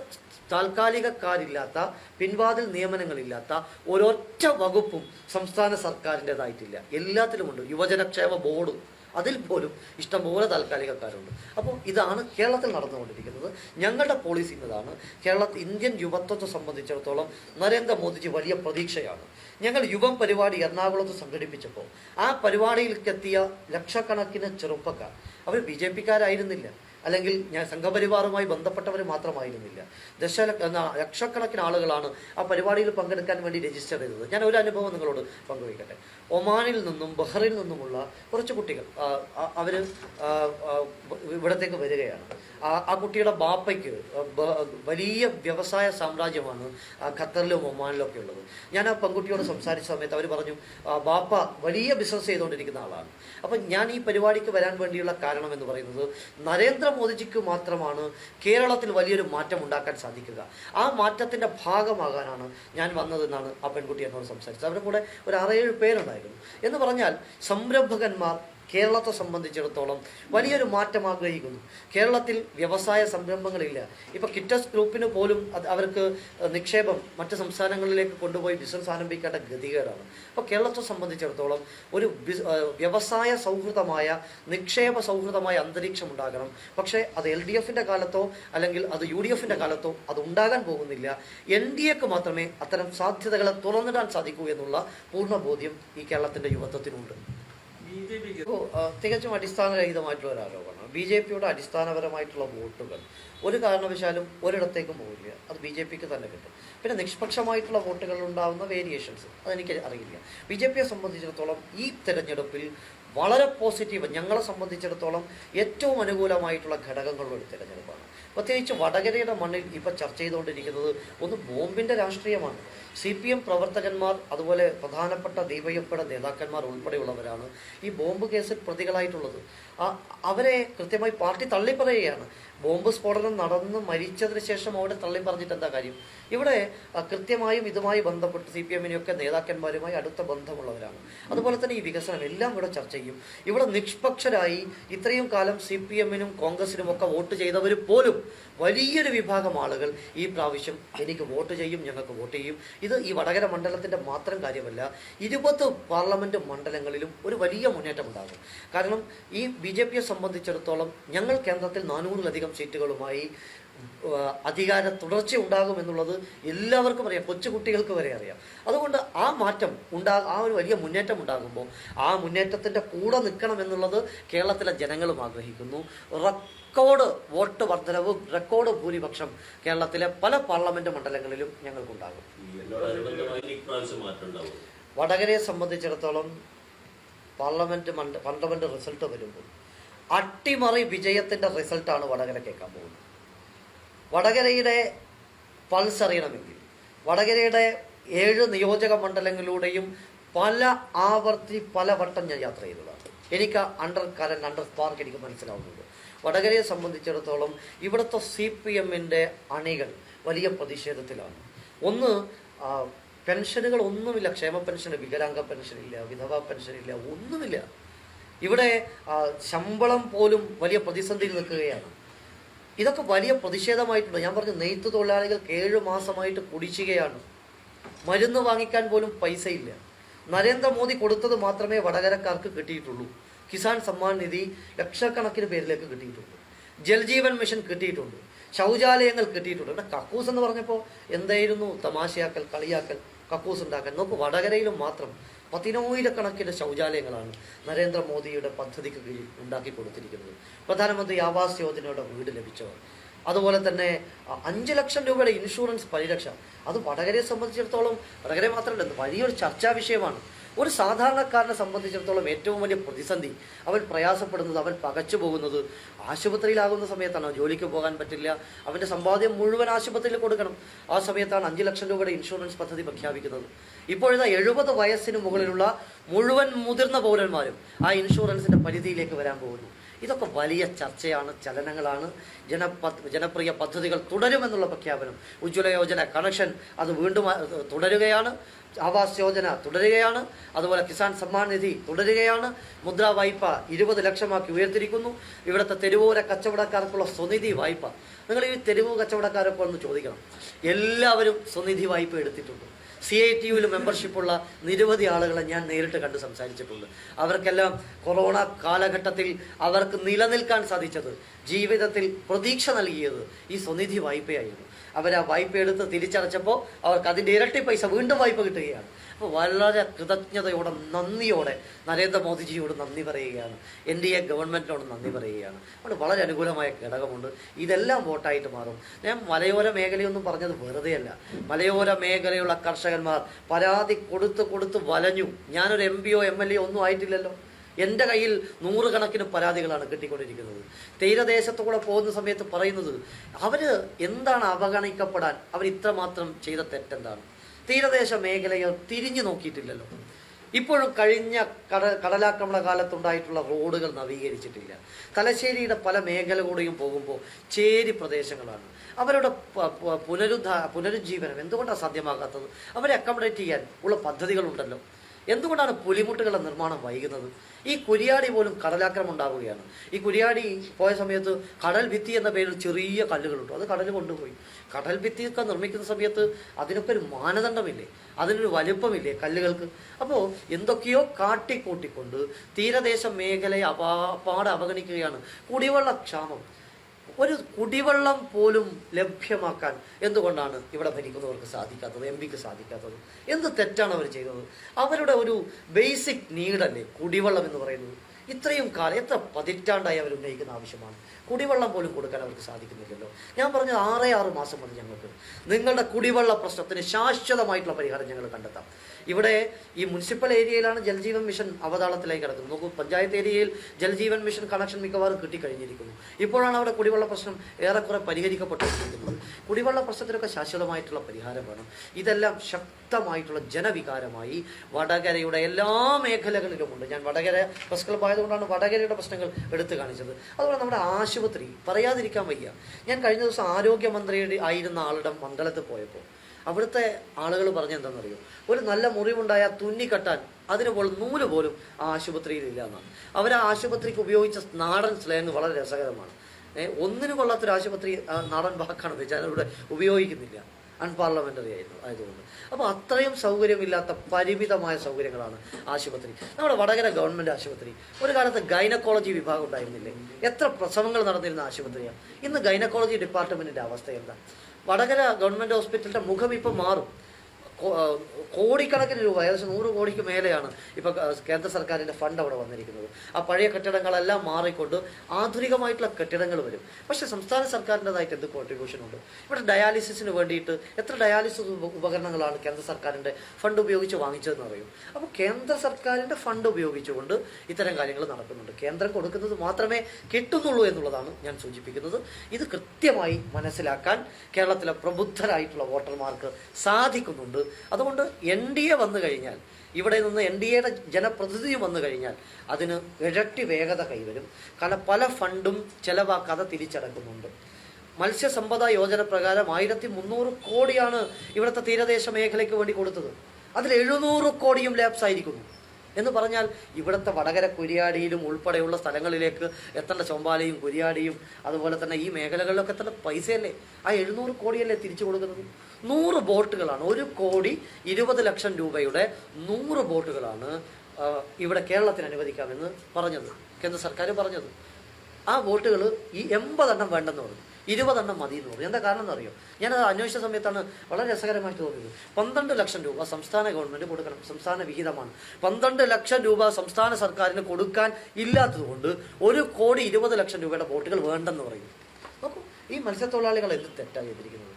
താൽക്കാലികക്കാരില്ലാത്ത പിൻവാതിൽ നിയമനങ്ങളില്ലാത്ത ഒരൊറ്റ വകുപ്പും സംസ്ഥാന സർക്കാരിന്റെതായിട്ടില്ല. എല്ലാത്തിലുമുണ്ട്. യുവജനക്ഷേമ ബോർഡ് അതിൽ പോലും ഇഷ്ടംപോലെ താൽക്കാലികക്കാരുണ്ട്. അപ്പോൾ ഇതാണ് കേരളത്തിൽ നടന്നുകൊണ്ടിരിക്കുന്നത്. ഞങ്ങളുടെ പോളിസി എന്നതാണ് കേരള ഇന്ത്യൻ യുവത്വത്തെ സംബന്ധിച്ചിടത്തോളം നരേന്ദ്രമോദിജി വലിയ പ്രതീക്ഷയാണ്. ഞങ്ങൾ യുവം പരിപാടി എറണാകുളത്ത് സംഘടിപ്പിച്ചപ്പോൾ ആ പരിപാടിയിലേക്കെത്തിയ ലക്ഷക്കണക്കിന് ചെറുപ്പക്കാർ. അവർ ബി ജെ പിക്കാരായിരുന്നില്ല. അല്ലെങ്കിൽ ഞാൻ സംഘപരിവാറുമായി ബന്ധപ്പെട്ടവർ മാത്രമായിരുന്നില്ല. ദശല ലക്ഷക്കണക്കിന് ആളുകളാണ് ആ പരിപാടിയിൽ പങ്കെടുക്കാൻ വേണ്ടി രജിസ്റ്റർ ചെയ്തത്. ഞാൻ ഒരു അനുഭവം നിങ്ങളോട് പങ്കുവയ്ക്കട്ടെ. ഒമാനിൽ നിന്നും ബഹ്റിൽ നിന്നുമുള്ള കുറച്ച് കുട്ടികൾ അവർ ഇവിടത്തേക്ക് വരികയാണ്. ആ കുട്ടിയുടെ ബാപ്പയ്ക്ക് വലിയ വ്യവസായ സാമ്രാജ്യമാണ് ഖത്തറിലും ഒമാനിലും ഒക്കെ ഉള്ളത്. ഞാൻ ആ പെൺകുട്ടിയോട് സംസാരിച്ച സമയത്ത് അവർ പറഞ്ഞു ബാപ്പ വലിയ ബിസിനസ് ചെയ്തുകൊണ്ടിരിക്കുന്ന ആളാണ്. അപ്പം ഞാൻ ഈ പരിപാടിക്ക് വരാൻ വേണ്ടിയുള്ള കാരണം എന്ന് പറയുന്നത് നരേന്ദ്രമോദിജിക്ക് മാത്രമാണ് കേരളത്തിൽ വലിയൊരു മാറ്റം ഉണ്ടാക്കാൻ സാധിക്കുക. ആ മാറ്റത്തിന്റെ ഭാഗമാകാനാണ് ഞാൻ വന്നതെന്നാണ് ആ പെൺകുട്ടി എന്നോട് സംസാരിച്ചത്. അവരുടെ കൂടെ ഒരു ആറേഴ് പേരുണ്ടായിരുന്നു. എന്ന് പറഞ്ഞാൽ സംരംഭകന്മാർ കേരളത്തെ സംബന്ധിച്ചിടത്തോളം വലിയൊരു മാറ്റം ആഗ്രഹിക്കുന്നു. കേരളത്തിൽ വ്യവസായ സംരംഭങ്ങളില്ല. ഇപ്പോൾ കിറ്റസ് ഗ്രൂപ്പിന് പോലും അത് അവർക്ക് നിക്ഷേപം മറ്റ് സംസ്ഥാനങ്ങളിലേക്ക് കൊണ്ടുപോയി ബിസിനസ് ആരംഭിക്കേണ്ട ഗതികേടാണ്. അപ്പോൾ കേരളത്തെ സംബന്ധിച്ചിടത്തോളം ഒരു വ്യവസായ സൗഹൃദമായ നിക്ഷേപ സൗഹൃദമായ അന്തരീക്ഷം ഉണ്ടാകണം. പക്ഷേ അത് എൽ ഡി എഫിന്റെ കാലത്തോ അല്ലെങ്കിൽ അത് യു ഡി എഫിന്റെ കാലത്തോ അത് ഉണ്ടാകാൻ പോകുന്നില്ല. എൻ ഡി എക്ക് മാത്രമേ അത്തരം സാധ്യതകളെ തുറന്നിടാൻ സാധിക്കൂ എന്നുള്ള പൂർണ ബോധ്യം ഈ കേരളത്തിന്റെ യുവത്വത്തിനുണ്ട്. തികച്ചും അടിസ്ഥാനരഹിതമായിട്ടുള്ള ഒരു ആരോപണം ബി ജെ പിയുടെ അടിസ്ഥാനപരമായിട്ടുള്ള വോട്ടുകൾ. ഒരു കാരണവശാലും ഒരിടത്തേക്കും പോകില്ല അത് ബി ജെ പിക്ക് തന്നെ കിട്ടും. പിന്നെ നിഷ്പക്ഷമായിട്ടുള്ള വോട്ടുകൾ ഉണ്ടാകുന്ന വേരിയേഷൻസ് അതെനിക്ക് അറിയില്ല. ബി ജെ പിയെ സംബന്ധിച്ചിടത്തോളം ഈ തെരഞ്ഞെടുപ്പിൽ വളരെ പോസിറ്റീവ് ഞങ്ങളെ സംബന്ധിച്ചിടത്തോളം ഏറ്റവും അനുകൂലമായിട്ടുള്ള ഘടകങ്ങളുള്ള ഒരു തെരഞ്ഞെടുപ്പാണ്. പ്രത്യേകിച്ച് വടകരയുടെ മണ്ണിൽ ഇപ്പോൾ ചർച്ച ചെയ്തുകൊണ്ടിരിക്കുന്നത് ഒന്ന് ബോംബിന്റെ രാഷ്ട്രീയമാണ്. സി പി എം പ്രവർത്തകന്മാർ അതുപോലെ പ്രധാനപ്പെട്ട ഡിവൈഎഫ്ഐയുടെ നേതാക്കന്മാർ ഉൾപ്പെടെയുള്ളവരാണ് ഈ ബോംബ് കേസിൽ പ്രതികളായിട്ടുള്ളത്. അവരെ കൃത്യമായി പാർട്ടി തള്ളിപ്പറയുകയാണ്. ബോംബ് സ്ഫോടനം നടന്ന് മരിച്ചതിന് ശേഷം അവിടെ തള്ളി പറഞ്ഞിട്ട് എന്താ കാര്യം? ഇവിടെ കൃത്യമായും ഇതുമായി ബന്ധപ്പെട്ട് സി പി എമ്മിനെയൊക്കെ നേതാക്കന്മാരുമായി അടുത്ത ബന്ധമുള്ളവരാണ്. അതുപോലെ തന്നെ ഈ വികസനം എല്ലാം ഇവിടെ ചർച്ച ചെയ്യും. ഇവിടെ നിഷ്പക്ഷരായി ഇത്രയും കാലം സി പി എമ്മിനും കോൺഗ്രസിനും ഒക്കെ വോട്ട് ചെയ്തവർ പോലും വലിയൊരു വിഭാഗം ആളുകൾ ഈ പ്രാവശ്യം എനിക്ക് വോട്ട് ചെയ്യും ഞങ്ങൾക്ക് വോട്ട് ചെയ്യും. ഇത് ഈ വടകര മണ്ഡലത്തിന്റെ മാത്രം കാര്യമല്ല ഇരുപത് പാർലമെന്റ് മണ്ഡലങ്ങളിലും ഒരു വലിയ മുന്നേറ്റം ഉണ്ടാകും. കാരണം ഈ ബി ജെ പിയെ സംബന്ധിച്ചിടത്തോളം ഞങ്ങൾ കേന്ദ്രത്തിൽ നാനൂറിലധികം സീറ്റുകളുമായി അധികാര തുടർച്ച ഉണ്ടാകുമെന്നുള്ളത് എല്ലാവർക്കും അറിയാം കൊച്ചുകുട്ടികൾക്ക് വരെ അറിയാം. അതുകൊണ്ട് ആ മാറ്റം ഉണ്ടാ ആ ഒരു വലിയ മുന്നേറ്റം ഉണ്ടാകുമ്പോൾ ആ മുന്നേറ്റത്തിന്റെ കൂടെ നിൽക്കണം എന്നുള്ളത് കേരളത്തിലെ ജനങ്ങളും ആഗ്രഹിക്കുന്നു. റെക്കോർഡ് വോട്ട് വർധനവും റെക്കോർഡ് ഭൂരിപക്ഷം കേരളത്തിലെ പല പാർലമെന്റ് മണ്ഡലങ്ങളിലും ഞങ്ങൾക്കുണ്ടാകും. വടകരയെ സംബന്ധിച്ചിടത്തോളം പാർലമെന്റ് പാർലമെന്റ് റിസൾട്ട് വരുമ്പോൾ അട്ടിമറി വിജയത്തിന്റെ റിസൾട്ടാണ് വടകര കേൾക്കാൻ പോകുന്നത്. വടകരയുടെ പൾസ് അറിയണമെങ്കിൽ വടകരയുടെ ഏഴ് നിയോജക മണ്ഡലങ്ങളിലൂടെയും പല ആവർത്തി പല വട്ടം ഞാൻ യാത്ര ചെയ്തതാണ്. എനിക്ക് അണ്ടർ കരൻ അണ്ടർ സ്പാർക്ക് എനിക്ക് മനസ്സിലാവുന്നുണ്ട്. വടകരയെ സംബന്ധിച്ചിടത്തോളം ഇവിടുത്തെ സി പി എമ്മിന്റെ അണികൾ വലിയ പ്രതിഷേധത്തിലാണ്. ഒന്ന് പെൻഷനുകൾ ഒന്നുമില്ല ക്ഷേമ പെൻഷൻ വികലാംഗ പെൻഷൻ ഇല്ല വിധവാ ഇല്ല ഒന്നുമില്ല. ഇവിടെ ശമ്പളം പോലും വലിയ പ്രതിസന്ധിയിൽ നിൽക്കുകയാണ്. ഇതൊക്കെ വലിയ പ്രതിഷേധമായിട്ടുണ്ട്. ഞാൻ പറഞ്ഞു നെയ്ത്ത് തൊഴിലാളികൾക്ക് ഏഴ് മാസമായിട്ട് കുടിശ്ശികയാണ്. മരുന്ന് വാങ്ങിക്കാൻ പോലും പൈസയില്ല. നരേന്ദ്രമോദി കൊടുത്തത് മാത്രമേ വടകരക്കാർക്ക് കിട്ടിയിട്ടുള്ളൂ. കിസാൻ സമ്മാൻ നിധി ലക്ഷക്കണക്കിന് പേരിലേക്ക് കിട്ടിയിട്ടുണ്ട്. ജൽജീവൻ മിഷൻ കിട്ടിയിട്ടുണ്ട്. ശൗചാലയങ്ങൾ കിട്ടിയിട്ടുണ്ട്. ഇവിടെ കക്കൂസ് എന്ന് പറഞ്ഞപ്പോൾ എന്തായിരുന്നു? തമാശയാക്കൽ കളിയാക്കൽ കക്കൂസ് ഉണ്ടാക്കൽ നോക്ക് വടകരയിലും മാത്രം പതിനായിരക്കണക്കിന് ശൗചാലയങ്ങളാണ് നരേന്ദ്രമോദിയുടെ പദ്ധതിക്ക് കീഴിൽ ഉണ്ടാക്കി കൊടുത്തിരിക്കുന്നത്. പ്രധാനമന്ത്രി ആവാസ് യോജനയുടെ വീട് ലഭിച്ചവർ. അതുപോലെ തന്നെ അഞ്ച് ലക്ഷം രൂപയുടെ ഇൻഷുറൻസ് പരിരക്ഷ. അത് വടകരയെ സംബന്ധിച്ചിടത്തോളം വടകരയെ മാത്രമല്ല വലിയൊരു ചർച്ചാ വിഷയമാണ്. ഒരു സാധാരണക്കാരനെ സംബന്ധിച്ചിടത്തോളം ഏറ്റവും വലിയ പ്രതിസന്ധി അവൻ പ്രയാസപ്പെടുന്നത് അവൻ പകച്ചു പോകുന്നത്. ആശുപത്രിയിലാകുന്ന സമയത്താണ്. ജോലിക്ക് പോകാൻ പറ്റില്ല. അവന്റെ സമ്പാദ്യം മുഴുവൻ ആശുപത്രിയിൽ കൊടുക്കണം. ആ സമയത്താണ് അഞ്ച് ലക്ഷം രൂപയുടെ ഇൻഷുറൻസ് പദ്ധതി പ്രഖ്യാപിക്കുന്നത്. ഇപ്പോഴത്തെ എഴുപത് വയസ്സിന് മുകളിലുള്ള മുഴുവൻ മുതിർന്ന പൗരന്മാരും ആ ഇൻഷുറൻസിന്റെ പരിധിയിലേക്ക് വരാൻ പോകുന്നു. ഇതൊക്കെ വലിയ ചർച്ചയാണ് ചലനങ്ങളാണ്. ജനപ ജനപ്രിയ പദ്ധതികൾ തുടരുമെന്നുള്ള പ്രഖ്യാപനം. ഉജ്ജ്വല യോജന കണക്ഷൻ അത് വീണ്ടും തുടരുകയാണ്. ആവാസ് യോജന തുടരുകയാണ്. അതുപോലെ കിസാൻ സമ്മാൻ നിധി തുടരുകയാണ്. മുദ്ര വായ്പ ഇരുപത് ലക്ഷമാക്കി ഉയർത്തിരിക്കുന്നു. ഇവിടുത്തെ തെരുവോര കച്ചവടക്കാർക്കുള്ള സ്വനിധി വായ്പ. നിങ്ങൾ ഈ തെരുവ് കച്ചവടക്കാരൊക്കെ ഒന്ന് ചോദിക്കണം. എല്ലാവരും സ്വനിധി വായ്പ എടുത്തിട്ടുണ്ട്. സി ഐ ടി യുവിൽ മെമ്പർഷിപ്പുള്ള നിരവധി ആളുകളെ ഞാൻ നേരിട്ട് കണ്ട് സംസാരിച്ചിട്ടുണ്ട്. അവർക്കെല്ലാം കൊറോണ കാലഘട്ടത്തിൽ അവർക്ക് നിലനിൽക്കാൻ സാധിച്ചത് ജീവിതത്തിൽ പ്രതീക്ഷ നൽകിയത് ഈ സ്വനിധി വായ്പയായിരുന്നു. അവർ ആ വായ്പ എടുത്ത് തിരിച്ചടച്ചപ്പോൾ അവർക്ക് അതിന്റെ ഇരട്ടി പൈസ വീണ്ടും വായ്പ കിട്ടുകയാണ്. അപ്പോൾ വളരെ കൃതജ്ഞതയോടെ നന്ദിയോടെ നരേന്ദ്രമോദിജിയോട് നന്ദി പറയുകയാണ്. എൻ ഡി എ ഗവൺമെന്റിനോട് നന്ദി പറയുകയാണ്. അവിടെ വളരെ അനുകൂലമായ ഘടകമുണ്ട്. ഇതെല്ലാം വോട്ടായിട്ട് മാറും. ഞാൻ മലയോര മേഖലയൊന്നും പറഞ്ഞത് വെറുതെയല്ല മലയോര മേഖലയുള്ള കർഷകന്മാർ പരാതി കൊടുത്ത് കൊടുത്ത് വലഞ്ഞു. ഞാനൊരു എം പിയോ എം എൽ എ ഒന്നും ആയിട്ടില്ലല്ലോ. എന്റെ കയ്യിൽ നൂറുകണക്കിന് പരാതികളാണ് കിട്ടിക്കൊണ്ടിരിക്കുന്നത്. തീരദേശത്തുകൂടെ പോകുന്ന സമയത്ത് പറയുന്നത് അവർ എന്താണ് അവഗണിക്കപ്പെടാൻ? അവർ ഇത്രമാത്രം ചെയ്ത തെറ്റെന്താണ്? തീരദേശ മേഖലകൾ തിരിഞ്ഞു നോക്കിയിട്ടില്ലല്ലോ. ഇപ്പോഴും കഴിഞ്ഞ കട കടലാക്രമണ കാലത്തുണ്ടായിട്ടുള്ള റോഡുകൾ നവീകരിച്ചിട്ടില്ല. തലശ്ശേരിയുടെ പല മേഖലകൂടെയും പോകുമ്പോൾ ചേരി പ്രദേശങ്ങളാണ്. അവരുടെ പുനരുദ്ധ പുനരുജ്ജീവനം എന്തുകൊണ്ടാണ് സാധ്യമാകാത്തത്? അവരെ അക്കോമഡേറ്റ് ചെയ്യാൻ ഉള്ള പദ്ധതികളുണ്ടല്ലോ. എന്തുകൊണ്ടാണ് പുലിമുട്ടുകളുടെ നിർമ്മാണം വൈകുന്നത്? ഈ കുരിയാടി പോലും കടലാക്രമം ഉണ്ടാവുകയാണ്. ഈ കുരിയാടി പോയ സമയത്ത് കടൽ ഭിത്തി എന്ന പേരിൽ ചെറിയ കല്ലുകളുണ്ട്. അത് കടൽ കൊണ്ടുപോയി. കടൽ ഭിത്തിയൊക്കെ നിർമ്മിക്കുന്ന സമയത്ത് അതിനൊക്കെ ഒരു മാനദണ്ഡമില്ലേ? അതിനൊരു വലുപ്പമില്ലേ കല്ലുകൾക്ക്? അപ്പോൾ എന്തൊക്കെയോ കാട്ടിക്കൂട്ടിക്കൊണ്ട് തീരദേശ മേഖലയെ അപാപാടെ അവഗണിക്കുകയാണ്. കുടിവെള്ള ക്ഷാമം. ഒരു കുടിവെള്ളം പോലും ലഭ്യമാക്കാൻ എന്തുകൊണ്ടാണ് ഇവിടെ ഭരിക്കുന്നവർക്ക് സാധിക്കാത്തത് എം പിക്ക് സാധിക്കാത്തത്? എന്ത് തെറ്റാണ് അവർ ചെയ്തത്? അവരുടെ ഒരു ബേസിക് നീഡല്ലേ കുടിവെള്ളം എന്ന് പറയുന്നത്? ഇത്രയും കാലം എത്ര പതിറ്റാണ്ടായി അവർ ഉന്നയിക്കുന്ന ആവശ്യമാണ്? കുടിവെള്ളം പോലും കൊടുക്കാൻ അവർക്ക് സാധിക്കുന്നില്ലല്ലോ. ഞാൻ പറഞ്ഞത് ആറേ ആറ് മാസം മതി ഞങ്ങൾക്ക്. നിങ്ങളുടെ കുടിവെള്ള പ്രശ്നത്തിന് ശാശ്വതമായിട്ടുള്ള പരിഹാരം ഞങ്ങൾ കണ്ടെത്താം. ഇവിടെ ഈ മുനിസിപ്പൽ ഏരിയയിലാണ് ജൽജീവൻ മിഷൻ അവതാളത്തിലേക്ക് കിടക്കുന്നത്. നോക്കൂ പഞ്ചായത്ത് ഏരിയയിൽ ജൽജീവൻ മിഷൻ കണക്ഷൻ മിക്കവാറും കിട്ടിക്കഴിഞ്ഞിരിക്കുന്നു. ഇപ്പോഴാണ് അവിടെ കുടിവെള്ള പ്രശ്നം ഏറെക്കുറെ പരിഹരിക്കപ്പെട്ടിരിക്കുന്നത് കുടിവെള്ള പ്രശ്നത്തിനൊക്കെ ശാശ്വതമായിട്ടുള്ള പരിഹാരം വേണം. ഇതെല്ലാം ശക്തമായിട്ടുള്ള ജനവികാരമായി വടകരയുടെ എല്ലാ മേഖലകളിലുമുണ്ട്. ഞാൻ വടകര പ്രസ് ക്ലബ് ആയതുകൊണ്ടാണ് വടകരയുടെ പ്രശ്നങ്ങൾ എടുത്തു കാണിച്ചത്. അതുപോലെ നമ്മുടെ ആശുപത്രി പറയാതിരിക്കാൻ വയ്യ. ഞാൻ കഴിഞ്ഞ ദിവസം ആരോഗ്യമന്ത്രിയുടെ ആയിരുന്ന ആളുടെ മണ്ഡലത്തിൽ പോയപ്പോൾ അവിടുത്തെ ആളുകൾ പറഞ്ഞെന്താണെന്നറിയോ ഒരു നല്ല മുറിവുണ്ടായ തുന്നിക്കെട്ടാൻ അതിന് പോലും നൂൽ പോലും ആ ആശുപത്രിയിൽ ഇല്ല എന്നാണ്. അവർ ആ ആശുപത്രിക്ക് ഉപയോഗിച്ച നാടൻ സ്ലേങ് വളരെ രസകരമാണ്. ഒന്നിനു കൊള്ളാത്തൊരു ആശുപത്രി നാടൻ വാക്കാണ് വെച്ചാൽ അവിടെ ഉപയോഗിക്കുന്നില്ല. അൺപാർലമെന്ററി ആയിരുന്നു ആയതുകൊണ്ട്. അപ്പോൾ അത്രയും സൗകര്യമില്ലാത്ത പരിമിതമായ സൗകര്യങ്ങളാണ് ആശുപത്രി. നമ്മുടെ വടകര ഗവൺമെന്റ് ആശുപത്രി. ഒരു കാലത്ത് ഗൈനക്കോളജി വിഭാഗം ഉണ്ടായിരുന്നില്ലേ? എത്ര പ്രസവങ്ങൾ നടന്നിരുന്ന ആശുപത്രിയാണ് ഇന്ന് ഗൈനക്കോളജി ഡിപ്പാർട്ട്മെന്റിന്റെ അവസ്ഥ എന്താ? വടകര ഗവൺമെന്റ് ഹോസ്പിറ്റലിന്റെ മുഖം ഇപ്പം മാറും. കോടിക്കണക്കിന് രൂപ ഏകദേശം നൂറ് കോടിക്ക് മേലെയാണ് ഇപ്പൊ കേന്ദ്ര സർക്കാരിന്റെ ഫണ്ട് അവിടെ വന്നിരിക്കുന്നത്. ആ പഴയ കെട്ടിടങ്ങളെല്ലാം മാറിക്കൊണ്ട് ആധുനികമായിട്ടുള്ള കെട്ടിടങ്ങൾ വരും. പക്ഷെ സംസ്ഥാന സർക്കാരിന്റെതായിട്ട് എന്ത് കോൺട്രിബ്യൂഷൻ ഉണ്ട്? ഇവിടെ ഡയാലിസിസിന് വേണ്ടിയിട്ട് എത്ര ഡയാലിസിസ് ഉപകരണങ്ങളാണ് കേന്ദ്ര സർക്കാരിന്റെ ഫണ്ട് ഉപയോഗിച്ച് വാങ്ങിച്ചതെന്ന് അറിയും? അപ്പോൾ കേന്ദ്ര സർക്കാരിന്റെ ഫണ്ട് ഉപയോഗിച്ചുകൊണ്ട് ഇത്തരം കാര്യങ്ങൾ നടക്കുന്നുണ്ട്. കേന്ദ്രം കൊടുക്കുന്നത് മാത്രമേ കിട്ടുന്നുള്ളൂ എന്നുള്ളതാണ് ഞാൻ സൂചിപ്പിക്കുന്നത്. ഇത് കൃത്യമായി മനസ്സിലാക്കാൻ കേരളത്തിലെ പ്രബുദ്ധരായിട്ടുള്ള വോട്ടർമാർക്ക് സാധിക്കുന്നുണ്ട് അതുകൊണ്ട് എൻ ഡി എ വന്നു കഴിഞ്ഞാൽ ഇവിടെ നിന്ന് എൻ ഡി എയുടെ ജനപ്രതിനിധി വന്നു കഴിഞ്ഞാൽ അതിന് ഇരട്ടി വേഗത കൈവരും. കാരണം പല ഫണ്ടും ചെലവാക്കാതെ തിരിച്ചടക്കുന്നുണ്ട്. മത്സ്യസമ്പദ യോജന പ്രകാരം ആയിരത്തി മുന്നൂറ് കോടിയാണ് ഇവിടുത്തെ തീരദേശ മേഖലയ്ക്ക് വേണ്ടി കൊടുത്തത്. അതിൽ എഴുന്നൂറ് കോടിയും ലാപ്സ് ആയിരിക്കുന്നു. എന്ന് പറഞ്ഞാൽ ഇവിടുത്തെ വടകര കുരിയാടിയിലും ഉൾപ്പെടെയുള്ള സ്ഥലങ്ങളിലേക്ക് എത്തേണ്ട ചൊമ്പാലയും കുരിയാടിയും അതുപോലെ തന്നെ ഈ മേഖലകളിലൊക്കെ എത്തേണ്ട പൈസയല്ലേ? ആ എഴുന്നൂറ് കോടിയല്ലേ തിരിച്ചു കൊടുക്കുന്നത്? നൂറ് ബോട്ടുകളാണ്. ഒരു കോടി ഇരുപത് ലക്ഷം രൂപയുടെ നൂറ് ബോട്ടുകളാണ് ഇവിടെ കേരളത്തിന് അനുവദിക്കാമെന്ന് പറഞ്ഞത്. കേന്ദ്ര സർക്കാർ പറഞ്ഞത്. ആ ബോട്ടുകൾ ഈ എൺപതെണ്ണം വേണ്ടെന്ന് പറഞ്ഞു. ഇരുപതെണ്ണം മതി എന്ന് പറഞ്ഞു എന്താ കാരണം എന്നറിയോ ഞാനത് അന്വേഷിച്ച സമയത്താണ് വളരെ രസകരമായി തോന്നിയത്. പന്ത്രണ്ട് ലക്ഷം രൂപ സംസ്ഥാന ഗവൺമെന്റ് കൊടുക്കണം. സംസ്ഥാന വിഹിതമാണ്. പന്ത്രണ്ട് ലക്ഷം രൂപ സംസ്ഥാന സർക്കാരിന് കൊടുക്കാൻ ഇല്ലാത്തതുകൊണ്ട് ഒരു കോടി ഇരുപത് ലക്ഷം രൂപയുടെ ബോട്ടുകൾ വേണ്ടെന്ന് പറയുന്നു നോക്കൂ ഈ മത്സ്യത്തൊഴിലാളികൾ എന്ത് തെറ്റായി ചെയ്തിരിക്കുന്നത്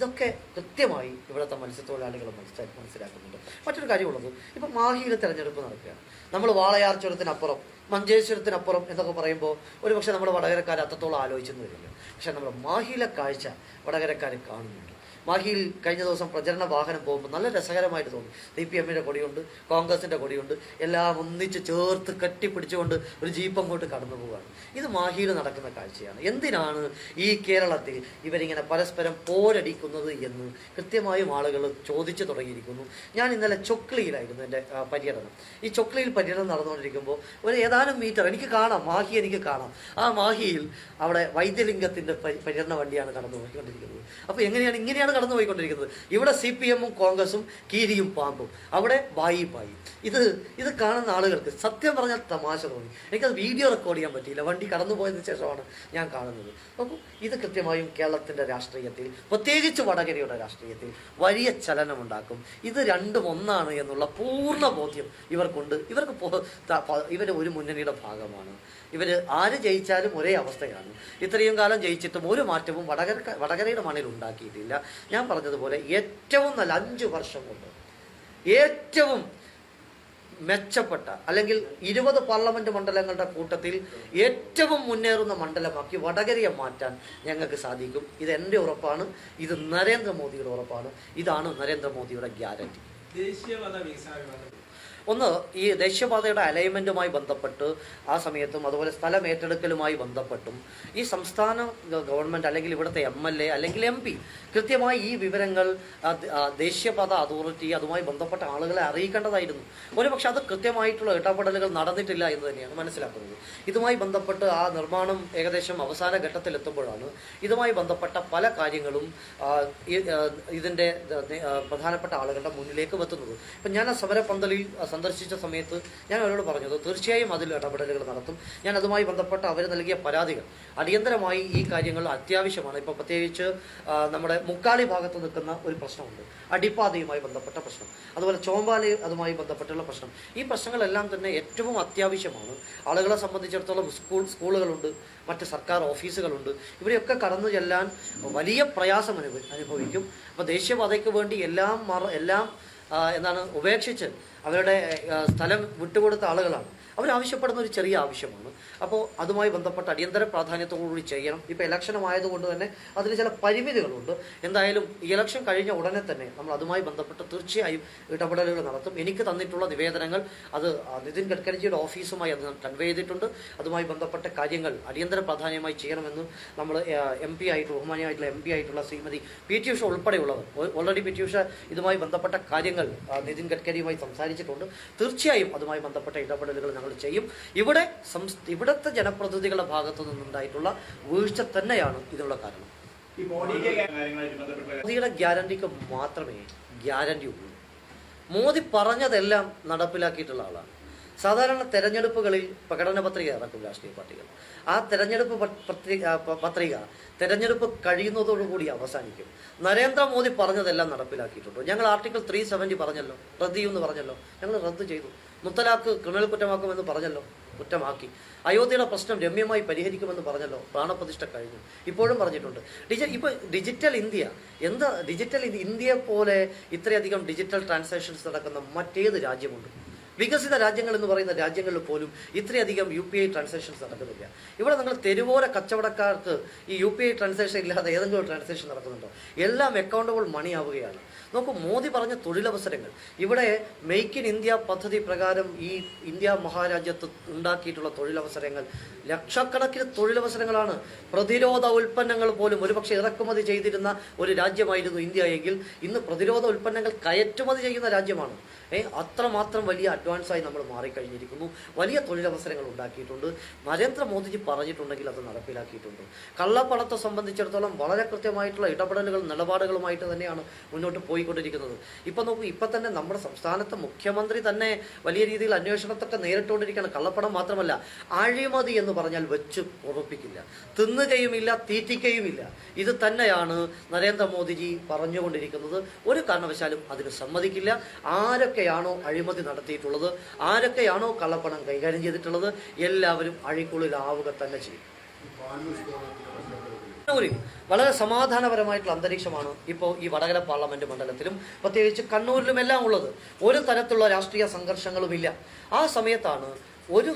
ഇതൊക്കെ കൃത്യമായി ഇവിടുത്തെ മത്സ്യത്തൊഴിലാളികൾ മനസ്സിലാക്കി മനസ്സിലാക്കുന്നുണ്ട്. മറ്റൊരു കാര്യമുള്ളത് ഇപ്പം മാഹിയിൽ തെരഞ്ഞെടുപ്പ് നടക്കുകയാണ്. നമ്മൾ വാളയാർ ചുരത്തിനപ്പുറം മഞ്ചേശ്വരത്തിനപ്പുറം എന്നൊക്കെ പറയുമ്പോൾ ഒരുപക്ഷെ നമ്മുടെ വടകരക്കാർ അത്രത്തോളം ആലോചിച്ചെന്ന് വരില്ല. പക്ഷെ നമ്മുടെ മാഹിയിലെ കാഴ്ച വടകരക്കാർ കാണുന്നുണ്ട്. മാഹിയിൽ കഴിഞ്ഞ ദിവസം പ്രചരണ വാഹനം പോകുമ്പോൾ നല്ല രസകരമായിട്ട് തോന്നി. സി പി എമ്മിന്റെ കൊടിയുണ്ട് കോൺഗ്രസിന്റെ കൊടിയുണ്ട് എല്ലാം ഒന്നിച്ച് ചേർത്ത് കെട്ടിപ്പിടിച്ചുകൊണ്ട് ഒരു ജീപ്പ് അങ്ങോട്ട് കടന്നു പോവുകയാണ്. ഇത് മാഹിയിൽ നടക്കുന്ന കാഴ്ചയാണ്. എന്തിനാണ് ഈ കേരളത്തിൽ ഇവരിങ്ങനെ പരസ്പരം പോരടിക്കുന്നത് എന്ന് കൃത്യമായും ആളുകൾ ചോദിച്ചു തുടങ്ങിയിരിക്കുന്നു. ഞാൻ ഇന്നലെ ചൊക്ലിയിലായിരുന്നു എന്റെ പര്യടനം. ഈ ചൊക്ലിയിൽ പര്യടനം നടന്നുകൊണ്ടിരിക്കുമ്പോൾ ഒരു ഏതാനും മീറ്റർ എനിക്ക് കാണാം മാഹി എനിക്ക് കാണാം. ആ മാഹിയിൽ അവിടെ വൈദ്യലിംഗത്തിന്റെ പര്യടന വണ്ടിയാണ് കടന്നു പോയിക്കൊണ്ടിരിക്കുന്നത് അപ്പോൾ എങ്ങനെയാണ് ഇങ്ങനെയാണ് കടന്നു പോയിക്കൊണ്ടിരിക്കുന്നത് ഇവിടെ സി പി എമ്മും കോൺഗ്രസും കീരിയും പാമ്പും. അവിടെ ബായി പായി ഇത് ഇത് കാണുന്ന ആളുകൾക്ക് സത്യം പറഞ്ഞാൽ തമാശ തോന്നി. എനിക്കത് വീഡിയോ റെക്കോർഡ് ചെയ്യാൻ പറ്റിയില്ല. വണ്ടി കടന്നു പോയതിനു ശേഷമാണ് ഞാൻ കാണുന്നത്. അപ്പോൾ ഇത് കൃത്യമായും കേരളത്തിന്റെ രാഷ്ട്രീയത്തിൽ പ്രത്യേകിച്ച് വടകരയുടെ രാഷ്ട്രീയത്തിൽ വലിയ ചലനമുണ്ടാക്കും. ഇത് രണ്ടും ഒന്നാണ് എന്നുള്ള പൂർണ ബോധ്യം ഇവർക്കുണ്ട്. ഇവർക്ക് പോ- ത- പ- ഇവർ ഒരു മുന്നണിയുടെ ഭാഗമാണ്. ഇവർ ആര് ജയിച്ചാലും ഒരേ അവസ്ഥയാണ്. ഇത്രയും കാലം ജയിച്ചിട്ടും ഒരു മാറ്റവും വടകര വടകരയുടെ മണ്ണിൽ ഉണ്ടാക്കിയിട്ടില്ല. ഞാൻ പറഞ്ഞതുപോലെ ഏറ്റവും നല്ല അഞ്ച് വർഷം കൊണ്ട് ഏറ്റവും മെച്ചപ്പെട്ട അല്ലെങ്കിൽ ഇരുപത് പാർലമെന്റ് മണ്ഡലങ്ങളുടെ കൂട്ടത്തിൽ ഏറ്റവും മുന്നേറുന്ന മണ്ഡലമാക്കി വടകരയെ മാറ്റാൻ ഞങ്ങൾക്ക് സാധിക്കും. ഇത് എന്റെ ഉറപ്പാണ്. ഇത് നരേന്ദ്രമോദിയുടെ ഉറപ്പാണ്. ഇതാണ് നരേന്ദ്രമോദിയുടെ ഗ്യാരണ്ടി. ദേശീയവാദ വികസന ഒന്ന് ഈ ദേശീയപാതയുടെ അലൈൻമെന്റുമായി ബന്ധപ്പെട്ട് ആ സമയത്തും അതുപോലെ സ്ഥലം ഏറ്റെടുക്കലുമായി ബന്ധപ്പെട്ടും ഈ സംസ്ഥാന ഗവൺമെന്റ് അല്ലെങ്കിൽ ഇവിടുത്തെ എം എൽ എ അല്ലെങ്കിൽ എം പി കൃത്യമായി ഈ വിവരങ്ങൾ ദേശീയപാത അതോറിറ്റി അതുമായി ബന്ധപ്പെട്ട ആളുകളെ അറിയിക്കേണ്ടതായിരുന്നു. ഒരുപക്ഷെ അത് കൃത്യമായിട്ടുള്ള ഇടപെടലുകൾ നടന്നിട്ടില്ല എന്ന് തന്നെയാണ് മനസ്സിലാക്കുന്നത്. ഇതുമായി ബന്ധപ്പെട്ട് ആ നിർമ്മാണം ഏകദേശം അവസാന ഘട്ടത്തിലെത്തുമ്പോഴാണ് ഇതുമായി ബന്ധപ്പെട്ട പല കാര്യങ്ങളും ഇതിന്റെ പ്രധാനപ്പെട്ട ആളുകളുടെ മുന്നിലേക്ക് വെത്തുന്നത് ഇപ്പം ഞാൻ ആ സമരപന്തലിൽ സന്ദർശിച്ച സമയത്ത് ഞാൻ അവരോട് പറഞ്ഞത് തീർച്ചയായും അതിൽ ഇടപെടലുകൾ നടത്തും. ഞാൻ അതുമായി ബന്ധപ്പെട്ട അവർ നൽകിയ പരാതികൾ. അടിയന്തരമായി ഈ കാര്യങ്ങൾ അത്യാവശ്യമാണ്. ഇപ്പോൾ പ്രത്യേകിച്ച് നമ്മുടെ മുക്കാളി ഭാഗത്ത് നിൽക്കുന്ന ഒരു പ്രശ്നമുണ്ട്. അടിപ്പാതയുമായി ബന്ധപ്പെട്ട പ്രശ്നം. അതുപോലെ ചോമ്പാലി അതുമായി ബന്ധപ്പെട്ടുള്ള പ്രശ്നം. ഈ പ്രശ്നങ്ങളെല്ലാം തന്നെ ഏറ്റവും അത്യാവശ്യമാണ്. ആളുകളെ സംബന്ധിച്ചിടത്തോളം സ്കൂൾ സ്കൂളുകളുണ്ട്. മറ്റ് സർക്കാർ ഓഫീസുകളുണ്ട്. ഇവരെയൊക്കെ കടന്നു ചെല്ലാൻ വലിയ പ്രയാസം അനുഭവിക്കും. അപ്പോൾ ദേശീയപാതയ്ക്ക് വേണ്ടി എല്ലാം മറ എല്ലാം എന്താണ് ഉപേക്ഷിച്ച് അവരുടെ സ്ഥലം വിട്ടുകൊടുത്ത ആളുകളാണ്. അവരാവശ്യപ്പെടുന്ന ഒരു ചെറിയ ആവശ്യമാണ്. അപ്പോൾ അതുമായി ബന്ധപ്പെട്ട അടിയന്തര പ്രാധാന്യത്തോടുകൂടി ചെയ്യണം. ഇപ്പോൾ ഇലക്ഷനും ആയതുകൊണ്ട് തന്നെ അതിന് ചില പരിമിതികളുണ്ട്. എന്തായാലും ഇലക്ഷൻ കഴിഞ്ഞ ഉടനെ തന്നെ നമ്മൾ അതുമായി ബന്ധപ്പെട്ട് തീർച്ചയായും ഇടപെടലുകൾ നടത്തും. എനിക്ക് തന്നിട്ടുള്ള നിവേദനങ്ങൾ അത് നിതിൻ ഗഡ്കരിജിയുടെ ഓഫീസുമായി അത് കൺവേ ചെയ്തിട്ടുണ്ട്. അതുമായി ബന്ധപ്പെട്ട കാര്യങ്ങൾ അടിയന്തര പ്രാധാന്യമായി ചെയ്യണമെന്ന് നമ്മൾ എം പി ആയിട്ട് ബഹുമാനിയായിട്ടുള്ള എം പി ആയിട്ടുള്ള ശ്രീമതി പി ടി ഉഷ ഉൾപ്പെടെയുള്ളവർ ഓൾറെഡി പി ടി ഉഷ ഇതുമായി ബന്ധപ്പെട്ട കാര്യങ്ങൾ നിതിൻ ഗഡ്കരിയുമായി സംസാരിച്ചിട്ടുണ്ട്. തീർച്ചയായും അതുമായി ബന്ധപ്പെട്ട ഇടപെടലുകൾ ഞങ്ങൾ ചെയ്യും. ഇവിടെ ഇവിടുത്തെ ജനപ്രതിനിധികളുടെ ഭാഗത്തു നിന്നുണ്ടായിട്ടുള്ള വീഴ്ച തന്നെയാണ് ഇതിനുള്ള കാരണം. മോദിയുടെ ഗ്യാരണ്ടിക്ക് മാത്രമേ ഗ്യാരണ്ടി ഉള്ളൂ. മോദി പറഞ്ഞതെല്ലാം നടപ്പിലാക്കിയിട്ടുള്ള ആളാണ്. സാധാരണ തെരഞ്ഞെടുപ്പുകളിൽ പ്രകടന പത്രിക ഇറക്കും രാഷ്ട്രീയ പാർട്ടികൾ ആ തെരഞ്ഞെടുപ്പ് പത്രിക തെരഞ്ഞെടുപ്പ് കഴിയുന്നതോടുകൂടി അവസാനിക്കും. നരേന്ദ്രമോദി പറഞ്ഞതെല്ലാം നടപ്പിലാക്കിയിട്ടുണ്ട്. ഞങ്ങൾ ആർട്ടിക്കിൾ ത്രീ സെവന്റി പറഞ്ഞല്ലോ റദ്ദ് ചെയ്യുമെന്ന് പറഞ്ഞല്ലോ. ഞങ്ങൾ റദ്ദ് ചെയ്തു. മുത്തലാഖ് ക്രിമിനൽ കുറ്റമാക്കുമെന്ന് പറഞ്ഞല്ലോ. കുറ്റമാക്കി. അയോധ്യയുടെ പ്രശ്നം രമ്യമായി പരിഹരിക്കുമെന്ന് പറഞ്ഞല്ലോ. പ്രാണപ്രതിഷ്ഠ കഴിഞ്ഞു. ഇപ്പോഴും പറഞ്ഞിട്ടുണ്ട്. ഡിജി ഇപ്പോൾ ഡിജിറ്റൽ ഇന്ത്യ. എന്താ ഡിജിറ്റൽ ഇന്ത്യ- ഇന്ത്യയെ പോലെ ഇത്രയധികം ഡിജിറ്റൽ ട്രാൻസാക്ഷൻസ് നടക്കുന്ന മറ്റേത് രാജ്യമുണ്ട്. വികസിത രാജ്യങ്ങൾ എന്ന് പറയുന്ന രാജ്യങ്ങളിൽ പോലും ഇത്രയധികം യു പി ഐ ട്രാൻസാക്ഷൻസ് നടക്കുന്നില്ല. ഇവിടെ നിങ്ങൾ തെരുവോര കച്ചവടക്കാർക്ക് ഈ യു പി ഐ ട്രാൻസാക്ഷൻ ഇല്ലാതെ ഏതെങ്കിലും ട്രാൻസാക്ഷൻ നടക്കുന്നുണ്ടോ? എല്ലാം അക്കൗണ്ടബിൾ മണി ആവുകയാണ്. നോക്കൂ മോദി പറഞ്ഞ തൊഴിലവസരങ്ങൾ. ഇവിടെ മെയ്ക്ക് ഇൻ ഇന്ത്യ പദ്ധതി പ്രകാരം ഈ ഇന്ത്യ മഹാരാജ്യത്ത് ഉണ്ടാക്കിയിട്ടുള്ള തൊഴിലവസരങ്ങൾ ലക്ഷക്കണക്കിന് തൊഴിലവസരങ്ങളാണ്. പ്രതിരോധ ഉൽപ്പന്നങ്ങൾ പോലും ഒരുപക്ഷെ ഇറക്കുമതി ചെയ്തിരുന്ന ഒരു രാജ്യമായിരുന്നു ഇന്ത്യ എങ്കിൽ ഇന്ന് പ്രതിരോധ ഉൽപ്പന്നങ്ങൾ കയറ്റുമതി ചെയ്യുന്ന രാജ്യമാണ്. ഏ അത്രമാത്രം വലിയ അഡ്വാൻസായി നമ്മൾ മാറിക്കഴിഞ്ഞിരിക്കുന്നു. വലിയ തൊഴിലവസരങ്ങൾ ഉണ്ടാക്കിയിട്ടുണ്ട്. നരേന്ദ്രമോദിജി പറഞ്ഞിട്ടുണ്ടെങ്കിൽ അത് നടപ്പിലാക്കിയിട്ടുണ്ട്. കള്ളപ്പണത്തെ സംബന്ധിച്ചിടത്തോളം വളരെ കൃത്യമായിട്ടുള്ള ഇടപെടലുകൾ നിലപാടുകളുമായിട്ട് തന്നെയാണ് മുന്നോട്ട് പോയിക്കൊണ്ടിരിക്കുന്നത്. ഇപ്പം നോക്കൂ ഇപ്പം തന്നെ നമ്മുടെ സംസ്ഥാനത്തെ മുഖ്യമന്ത്രി തന്നെ വലിയ രീതിയിൽ അന്വേഷണത്തൊക്കെ നേരിട്ടുകൊണ്ടിരിക്കുകയാണ്. കള്ളപ്പണം മാത്രമല്ല അഴിമതി എന്ന് പറഞ്ഞാൽ വെച്ച് ഉറപ്പിക്കില്ല തിന്നുകയുമില്ല തീറ്റിക്കുകയുമില്ല ഇത് തന്നെയാണ് നരേന്ദ്രമോദിജി പറഞ്ഞുകൊണ്ടിരിക്കുന്നത്. ഒരു കാരണവശാലും അതിന് സമ്മതിക്കില്ല. ആരൊക്കെയാണോ അഴിമതി നടത്തിയിട്ടുള്ളത്? ആരൊക്കെയാണോ കള്ളപ്പണം കൈകാര്യം ചെയ്തിട്ടുള്ളത്? എല്ലാവരും അഴിക്കുള്ളിലാവുക തന്നെ ചെയ്യും. കണ്ണൂരിൽ വളരെ സമാധാനപരമായിട്ടുള്ള അന്തരീക്ഷമാണ് ഇപ്പോൾ ഈ വടകര പാർലമെന്റ് മണ്ഡലത്തിലും. പ്രത്യേകിച്ച് കണ്ണൂരിലും എല്ലാം ഉള്ളത് ഒരു തരത്തിലുള്ള രാഷ്ട്രീയ സംഘർഷങ്ങളുമില്ല. ആ സമയത്താണ് ഒരു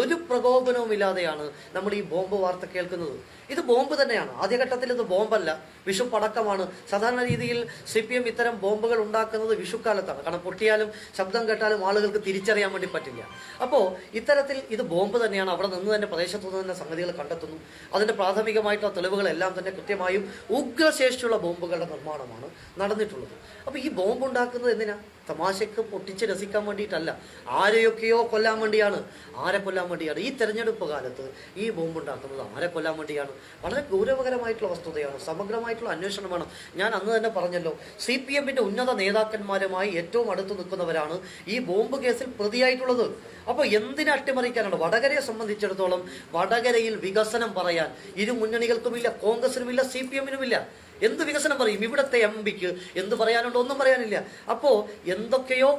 ഒരു പ്രകോപനവുമില്ലാതെയാണ് നമ്മൾ ഈ ബോംബ് വാർത്ത കേൾക്കുന്നത്. ഇത് ബോംബ് തന്നെയാണ്. ആദ്യഘട്ടത്തിൽ ഇത് ബോംബല്ല. വിഷു പടക്കമാണ്. സാധാരണ രീതിയിൽ സി പി എം ഇത്തരം ബോംബുകൾ ഉണ്ടാക്കുന്നത് വിഷുക്കാലത്താണ്. കാരണം പൊട്ടിയാലും ശബ്ദം കേട്ടാലും ആളുകൾക്ക് തിരിച്ചറിയാൻ വേണ്ടി പറ്റില്ല. അപ്പോൾ ഇത്തരത്തിൽ ഇത് ബോംബ് തന്നെയാണ്. അവിടെ നിന്ന് തന്നെ പ്രദേശത്തു നിന്ന് തന്നെ സംഗതികൾ കണ്ടെത്തുന്നു. അതിന്റെ പ്രാഥമികമായിട്ടുള്ള തെളിവുകളെല്ലാം തന്നെ കൃത്യമായും ഉഗ്രശേഷിയുള്ള ബോംബുകളുടെ നിർമ്മാണമാണ് നടന്നിട്ടുള്ളത്. അപ്പോൾ ഈ ബോംബ് ഉണ്ടാക്കുന്നത് എന്തിനാ? തമാശയ്ക്ക് പൊട്ടിച്ച് രസിക്കാൻ വേണ്ടിയിട്ടല്ല. ആരെയൊക്കെയോ കൊല്ലാൻ വേണ്ടിയാണ്. ആരെ കൊല്ലാൻ വേണ്ടിയാണ്? ഈ തെരഞ്ഞെടുപ്പ് കാലത്ത് ഈ ബോംബ് ഉണ്ടാക്കുന്നത് ആരെ കൊല്ലാൻ വേണ്ടിയാണ്? വളരെ ഗൗരവകരമായിട്ടുള്ള വസ്തുതയാണ് സമഗ്രമായിട്ടുള്ള അന്വേഷണമാണ്. ഞാൻ അന്ന് തന്നെ പറഞ്ഞല്ലോ സി പി എമ്മിന്റെ ഉന്നത നേതാക്കന്മാരുമായി ഏറ്റവും അടുത്ത് നിൽക്കുന്നവരാണ് ഈ ബോംബ് കേസിൽ പ്രതിയായിട്ടുള്ളത്. അപ്പോൾ എന്തിനെ അട്ടിമറിക്കാനാണ്? വടകരയെ സംബന്ധിച്ചിടത്തോളം വടകരയിൽ വികസനം പറയാൻ ഇരു മുന്നണികൾക്കുമില്ല കോൺഗ്രസിനുമില്ല സി പി എമ്മിനുമില്ല എന്ത് വികസനം പറയും? ഇവിടുത്തെ എം പിക്ക് എന്ത് പറയാനുണ്ടോ ഒന്നും പറയാനില്ല. അപ്പോൾ എന്തൊക്കെയോ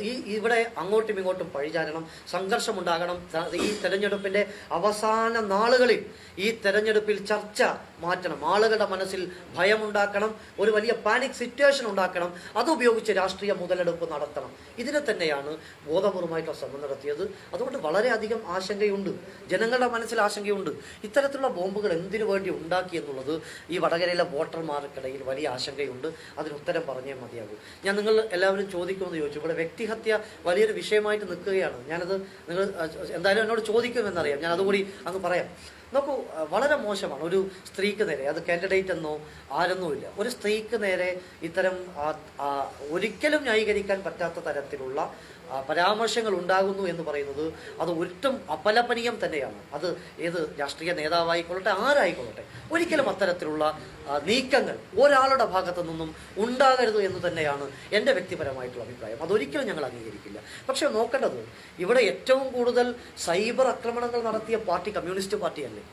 ഈ ഇവിടെ അങ്ങോട്ടും ഇങ്ങോട്ടും പഴിചാരണം സംഘർഷമുണ്ടാകണം. ഈ തെരഞ്ഞെടുപ്പിന്റെ അവസാന നാളുകളിൽ ഈ തെരഞ്ഞെടുപ്പിൽ ചർച്ച മാറ്റണം. ആളുകളുടെ മനസ്സിൽ ഭയമുണ്ടാക്കണം ഒരു വലിയ പാനിക് സിറ്റുവേഷൻ ഉണ്ടാക്കണം. അതുപയോഗിച്ച് രാഷ്ട്രീയ മുതലെടുപ്പ് നടത്തണം. ഇതിനെ തന്നെയാണ് ബോധപൂർവമായിട്ടുള്ള ശ്രമം നടത്തിയത്. അതുകൊണ്ട് വളരെയധികം ആശങ്കയുണ്ട്. ജനങ്ങളുടെ മനസ്സിൽ ആശങ്കയുണ്ട്. ഇത്തരത്തിലുള്ള ബോംബുകൾ എന്തിനു വേണ്ടി ഉണ്ടാക്കി എന്നുള്ളത് ഈ വടകരയിലെ വോട്ടർമാർക്കിടയിൽ വലിയ ആശങ്കയുണ്ട്. അതിന് ഉത്തരം പറഞ്ഞേ മതിയാകൂ. ഞാൻ നിങ്ങൾ എല്ലാവരും ചോദിക്കുമെന്ന് ചോദിച്ചു. ഇവിടെ വ്യക്തിഹത്യ വലിയൊരു വിഷയമായിട്ട് നിൽക്കുകയാണ്. ഞാനത് നിങ്ങൾ എന്തായാലും എന്നോട് ചോദിക്കുമെന്നറിയാം. ഞാൻ അതുകൂടി അങ്ങ് പറയാം. നോക്കൂ വളരെ മോശമാണ്. ഒരു സ്ത്രീക്ക് നേരെ അത് കാൻഡിഡേറ്റ് എന്നോ ആരെന്നോ ഇല്ല. ഒരു സ്ത്രീക്ക് നേരെ ഇത്തരം ഒരിക്കലും ന്യായീകരിക്കാൻ പറ്റാത്ത തരത്തിലുള്ള പരാമർശങ്ങൾ ഉണ്ടാകുന്നു എന്ന് പറയുന്നത് അത് ഒറ്റം അപലപനീയം തന്നെയാണ്. അത് ഏത് രാഷ്ട്രീയ നേതാവായിക്കൊള്ളട്ടെ ആരായിക്കൊള്ളട്ടെ ഒരിക്കലും അത്തരത്തിലുള്ള നീക്കങ്ങൾ ഒരാളുടെ ഭാഗത്തു നിന്നും ഉണ്ടാകരുത് എന്ന് തന്നെയാണ് എന്റെ വ്യക്തിപരമായിട്ടുള്ള അഭിപ്രായം. അതൊരിക്കലും ഞങ്ങൾ അംഗീകരിക്കില്ല. പക്ഷേ നോക്കേണ്ടത് ഇവിടെ ഏറ്റവും കൂടുതൽ സൈബർ ആക്രമണങ്ങൾ നടത്തിയ പാർട്ടി കമ്മ്യൂണിസ്റ്റ് പാർട്ടിയല്ലേ?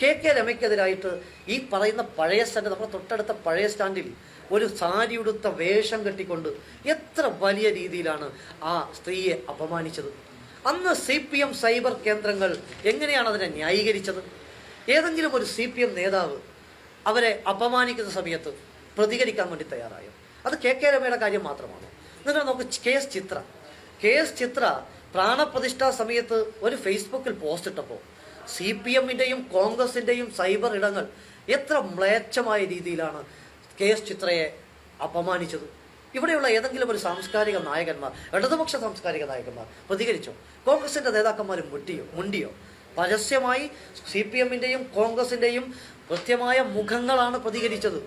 കെ കെ രമയ്ക്കെതിരായിട്ട് ഈ പറയുന്ന പഴയ സ്റ്റാൻഡ് നമ്മുടെ തൊട്ടടുത്ത പഴയ സ്റ്റാൻഡിൽ ഒരു സാരി ഉടുത്ത വേഷം കെട്ടിക്കൊണ്ട് എത്ര വലിയ രീതിയിലാണ് ആ സ്ത്രീയെ അപമാനിച്ചത്. അന്ന് സി പി എം സൈബർ കേന്ദ്രങ്ങൾ എങ്ങനെയാണ് അതിനെ ന്യായീകരിച്ചത്? ഏതെങ്കിലും ഒരു സി പി എം നേതാവ് അവരെ അപമാനിക്കുന്ന സമയത്ത് പ്രതികരിക്കാൻ വേണ്ടി തയ്യാറായോ? അത് കെ കെ രമയുടെ കാര്യം മാത്രമാണ്? നിങ്ങൾ നമുക്ക് K S Chithra. K S Chithra പ്രാണപ്രതിഷ്ഠാ സമയത്ത് ഒരു ഫേസ്ബുക്കിൽ പോസ്റ്റ് ഇട്ടപ്പോൾ സി പി എമ്മിന്റെയും കോൺഗ്രസിന്റെയും സൈബർ ഇടങ്ങൾ എത്ര മ്ലേച്ഛമായ രീതിയിലാണ് കെ എസ് ചിത്രയെ അപമാനിച്ചത്. ഇവിടെയുള്ള ഏതെങ്കിലും ഒരു സാംസ്കാരിക നായകന്മാർ ഇടതുപക്ഷ സാംസ്കാരിക നായകന്മാർ പ്രതികരിച്ചോ? കോൺഗ്രസിന്റെ നേതാക്കന്മാർ മുട്ടിയോ? മുണ്ടിയോ? പരസ്യമായി സി പി എമ്മിന്റെയും കോൺഗ്രസിന്റെയും കൃത്യമായ മുഖങ്ങളാണ് പ്രതികരിച്ചത്.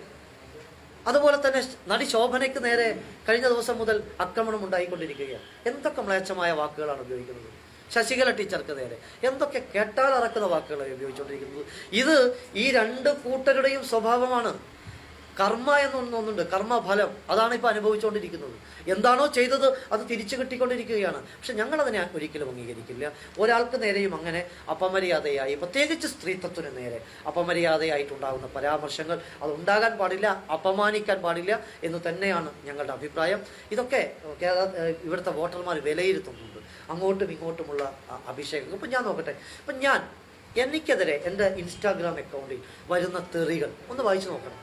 അതുപോലെ തന്നെ നടി ശോഭനയ്ക്ക് നേരെ കഴിഞ്ഞ ദിവസം മുതൽ ആക്രമണം ഉണ്ടായിക്കൊണ്ടിരിക്കുകയാണ്. എന്തൊക്കെ മ്ലേച്ഛമായ വാക്കുകളാണ് ഉപയോഗിക്കുന്നത്? ശശികല ടീച്ചർക്ക് നേരെ. എന്തൊക്കെ കേട്ടാൽ അറക്കുന്ന വാക്കുകളാണ് ഉപയോഗിച്ചുകൊണ്ടിരിക്കുന്നത്. ഇത് ഈ രണ്ട് കൂട്ടരുടെയും സ്വഭാവമാണ്. കർമ്മ എന്നൊന്നുണ്ട് കർമ്മഫലം അതാണ് ഇപ്പോൾ അനുഭവിച്ചുകൊണ്ടിരിക്കുന്നത് എന്താണോ ചെയ്തത് അത് തിരിച്ചു കിട്ടിക്കൊണ്ടിരിക്കുകയാണ്. പക്ഷെ ഞങ്ങൾ അതിനെ ഒരിക്കലും അംഗീകരിക്കില്ല. ഒരാൾക്ക് നേരെയും അങ്ങനെ അപമര്യാദയായി പ്രത്യേകിച്ച് സ്ത്രീത്വത്തിന് നേരെ അപമര്യാദയായിട്ടുണ്ടാകുന്ന പരാമർശങ്ങൾ അത് ഉണ്ടാകാൻ പാടില്ല അപമാനിക്കാൻ പാടില്ല എന്ന് തന്നെയാണ് ഞങ്ങളുടെ അഭിപ്രായം. ഇതൊക്കെ ഇവിടുത്തെ വോട്ടർമാർ വിലയിരുത്തുന്നുണ്ട്. അങ്ങോട്ടും ഇങ്ങോട്ടുമുള്ള അഭിഷേകം ഇപ്പം ഞാൻ നോക്കട്ടെ. ഇപ്പം ഞാൻ എനിക്കെതിരെ എന്റെ ഇൻസ്റ്റാഗ്രാം അക്കൗണ്ടിൽ വരുന്ന തെറികൾ ഒന്ന് വായിച്ചു നോക്കണം.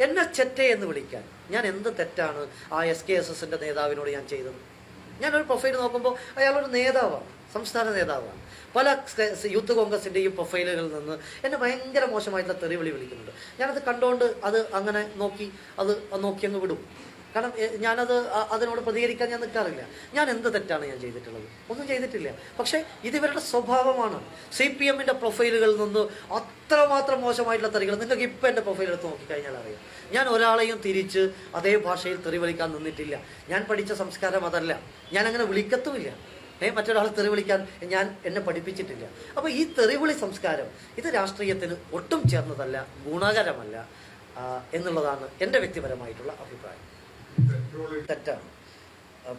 എന്നെ ചെറ്റേ എന്ന് വിളിക്കാൻ. ഞാൻ എന്ത് തെറ്റാണ് ആ എസ് കെ എസ് എസിന്റെ നേതാവിനോട് ഞാൻ ചെയ്തത്? ഞാനൊരു പ്രൊഫൈൽ നോക്കുമ്പോൾ അയാളൊരു നേതാവാണ് സംസ്ഥാന നേതാവാണ്. പല യൂത്ത് കോൺഗ്രസിന്റെയും പ്രൊഫൈലുകളിൽ നിന്ന് എന്നെ ഭയങ്കര മോശമായിട്ടുള്ള തെറിവിളി വിളിക്കുന്നുണ്ട്. ഞാനത് കണ്ടുകൊണ്ട് അത് അങ്ങനെ നോക്കി അത് നോക്കി അങ്ങ് വിടും. കാരണം ഞാനത് അതിനോട് പ്രതികരിക്കാൻ ഞാൻ നിൽക്കാറില്ല. ഞാൻ എന്ത് തെറ്റാണ് ഞാൻ ചെയ്തിട്ടുള്ളത്? ഒന്നും ചെയ്തിട്ടില്ല. പക്ഷേ ഇത് ഇവരുടെ സ്വഭാവമാണ്. സി പി എമ്മിന്റെ പ്രൊഫൈലുകളിൽ നിന്ന് അത്രമാത്രം മോശമായിട്ടുള്ള തെറികൾ നിങ്ങൾക്ക് ഇപ്പം എന്റെ പ്രൊഫൈൽ എടുത്ത് നോക്കിക്കഴിഞ്ഞാൽ അറിയാം. ഞാൻ ഒരാളെയും തിരിച്ച് അതേ ഭാഷയിൽ തെറി വിളിക്കാൻ നിന്നിട്ടില്ല. ഞാൻ പഠിച്ച സംസ്കാരം അതല്ല. ഞാൻ അങ്ങനെ വിളിക്കത്തുമില്ല. ഏ മറ്റൊരാൾ തെറി വിളിക്കാൻ ഞാൻ എന്നെ പഠിപ്പിച്ചിട്ടില്ല. അപ്പോൾ ഈ തെറിവിളി സംസ്കാരം ഇത് രാഷ്ട്രീയത്തിന് ഒട്ടും ചേർന്നതല്ല ഗുണകരമല്ല എന്നുള്ളതാണ് എന്റെ വ്യക്തിപരമായിട്ടുള്ള അഭിപ്രായം. തെറ്റാണ്.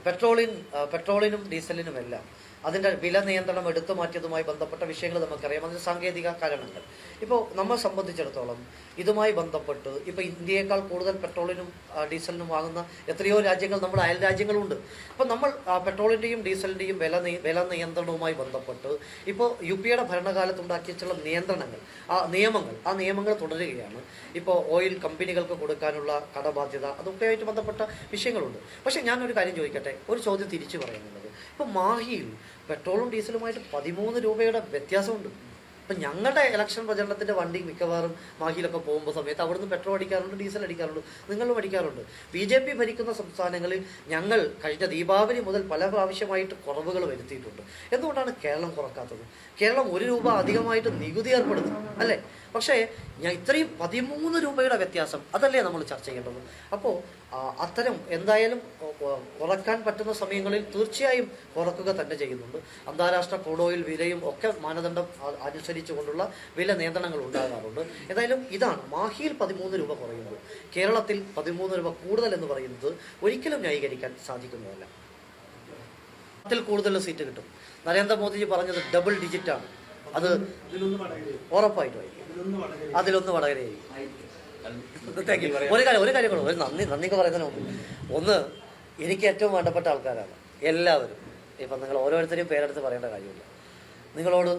പെട്രോളിൻ പെട്രോളിനും ഡീസലിനുമെല്ലാം അതിന്റെ വില നിയന്ത്രണം എടുത്തു മാറ്റിയതുമായി ബന്ധപ്പെട്ട വിഷയങ്ങൾ നമുക്കറിയാം. അതിന് സാങ്കേതിക കാരണങ്ങൾ. ഇപ്പോൾ നമ്മെ സംബന്ധിച്ചിടത്തോളം ഇതുമായി ബന്ധപ്പെട്ട് ഇപ്പോൾ ഇന്ത്യയേക്കാൾ കൂടുതൽ പെട്രോളിനും ഡീസലിനും വാങ്ങുന്ന എത്രയോ രാജ്യങ്ങൾ നമ്മുടെ അയൽ രാജ്യങ്ങളുണ്ട്. അപ്പോൾ നമ്മൾ പെട്രോളിന്റെയും ഡീസലിന്റെയും വില വില നിയന്ത്രണവുമായി ബന്ധപ്പെട്ട് ഇപ്പോൾ യു പിയുടെ ഭരണകാലത്ത് ഉണ്ടാക്കിയിട്ടുള്ള നിയന്ത്രണങ്ങൾ ആ നിയമങ്ങൾ ആ നിയമങ്ങൾ തുടരുകയാണ്. ഇപ്പോൾ ഓയിൽ കമ്പനികൾക്ക് കൊടുക്കാനുള്ള കടബാധ്യത അതൊക്കെയായിട്ട് ബന്ധപ്പെട്ട വിഷയങ്ങളുണ്ട്. പക്ഷേ ഞാനൊരു കാര്യം ചോദിക്കട്ടെ? ഒരു ചോദ്യം തിരിച്ചു പറയുന്നുള്ളത് ഇപ്പോൾ മാഹിയിൽ പെട്രോളും ഡീസലുമായിട്ട് പതിമൂന്ന് രൂപയുടെ വ്യത്യാസമുണ്ട്. അപ്പം ഞങ്ങളുടെ ഇലക്ഷൻ പ്രചരണത്തിന്റെ വണ്ടി മിക്കവാറും മാഹിയിലൊക്കെ പോകുമ്പോൾ സമയത്ത് അവിടുന്ന് പെട്രോൾ അടിക്കാറുണ്ട് ഡീസൽ അടിക്കാറുണ്ട് നിങ്ങളും അടിക്കാറുണ്ട്. ബി ജെ പി ഭരിക്കുന്ന സംസ്ഥാനങ്ങളിൽ ഞങ്ങൾ കഴിഞ്ഞ ദീപാവലി മുതൽ പല പ്രാവശ്യമായിട്ട് കുറവുകൾ വരുത്തിയിട്ടുണ്ട്. എന്തുകൊണ്ടാണ് കേരളം കുറക്കാത്തത്? കേരളം ഒരു രൂപ അധികമായിട്ട് നികുതി ഏർപ്പെടുത്തും അല്ലേ? പക്ഷേ ഞാൻ ഇത്രയും പതിമൂന്ന് രൂപയുടെ വ്യത്യാസം അതല്ലേ നമ്മൾ ചർച്ച ചെയ്യേണ്ടത്? അപ്പോൾ അത്തരം എന്തായാലും കുറയ്ക്കാൻ പറ്റുന്ന സമയങ്ങളിൽ തീർച്ചയായും കുറക്കുക തന്നെ ചെയ്യുന്നുണ്ട്. അന്താരാഷ്ട്ര ക്രൂഡ് ഓയിൽ വിലയും ഒക്കെ മാനദണ്ഡം അനുസരിച്ചുകൊണ്ടുള്ള വില നിയന്ത്രണങ്ങൾ ഉണ്ടാകാറുണ്ട്. എന്തായാലും ഇതാണ് മാഹിയിൽ പതിമൂന്ന് രൂപ കുറയുന്നത്. കേരളത്തിൽ പതിമൂന്ന് രൂപ കൂടുതൽ എന്ന് പറയുന്നത് ഒരിക്കലും ന്യായീകരിക്കാൻ സാധിക്കുന്നതല്ല. അതിൽ കൂടുതൽ സീറ്റ് കിട്ടും. നരേന്ദ്രമോദിജി പറഞ്ഞത് ഡബിൾ ഡിജിറ്റ് ആണ്. അത് ഉറപ്പായിട്ടും ആയിരിക്കും. അതിലൊന്ന് വടകരയായിരിക്കും. ഒരു കാര്യം ഒരു കാര്യം ഒരു നന്ദി നന്ദിയൊക്കെ പറയുന്നതിന് മുമ്പ്. ഒന്ന് എനിക്ക് ഏറ്റവും വേണ്ടപ്പെട്ട ആൾക്കാരാണ്. എല്ലാവരും. ഇപ്പം നിങ്ങൾ ഓരോരുത്തരെയും പേരെടുത്ത് പറയേണ്ട കാര്യമില്ല. നിങ്ങളോട്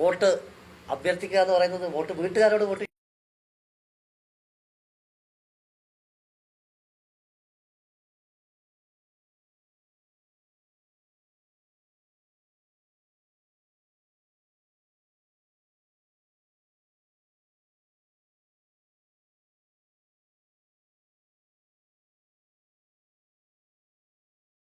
വോട്ട് അഭ്യർത്ഥിക്കുക എന്ന് പറയുന്നത് വോട്ട് വീട്ടുകാരോട് വോട്ട്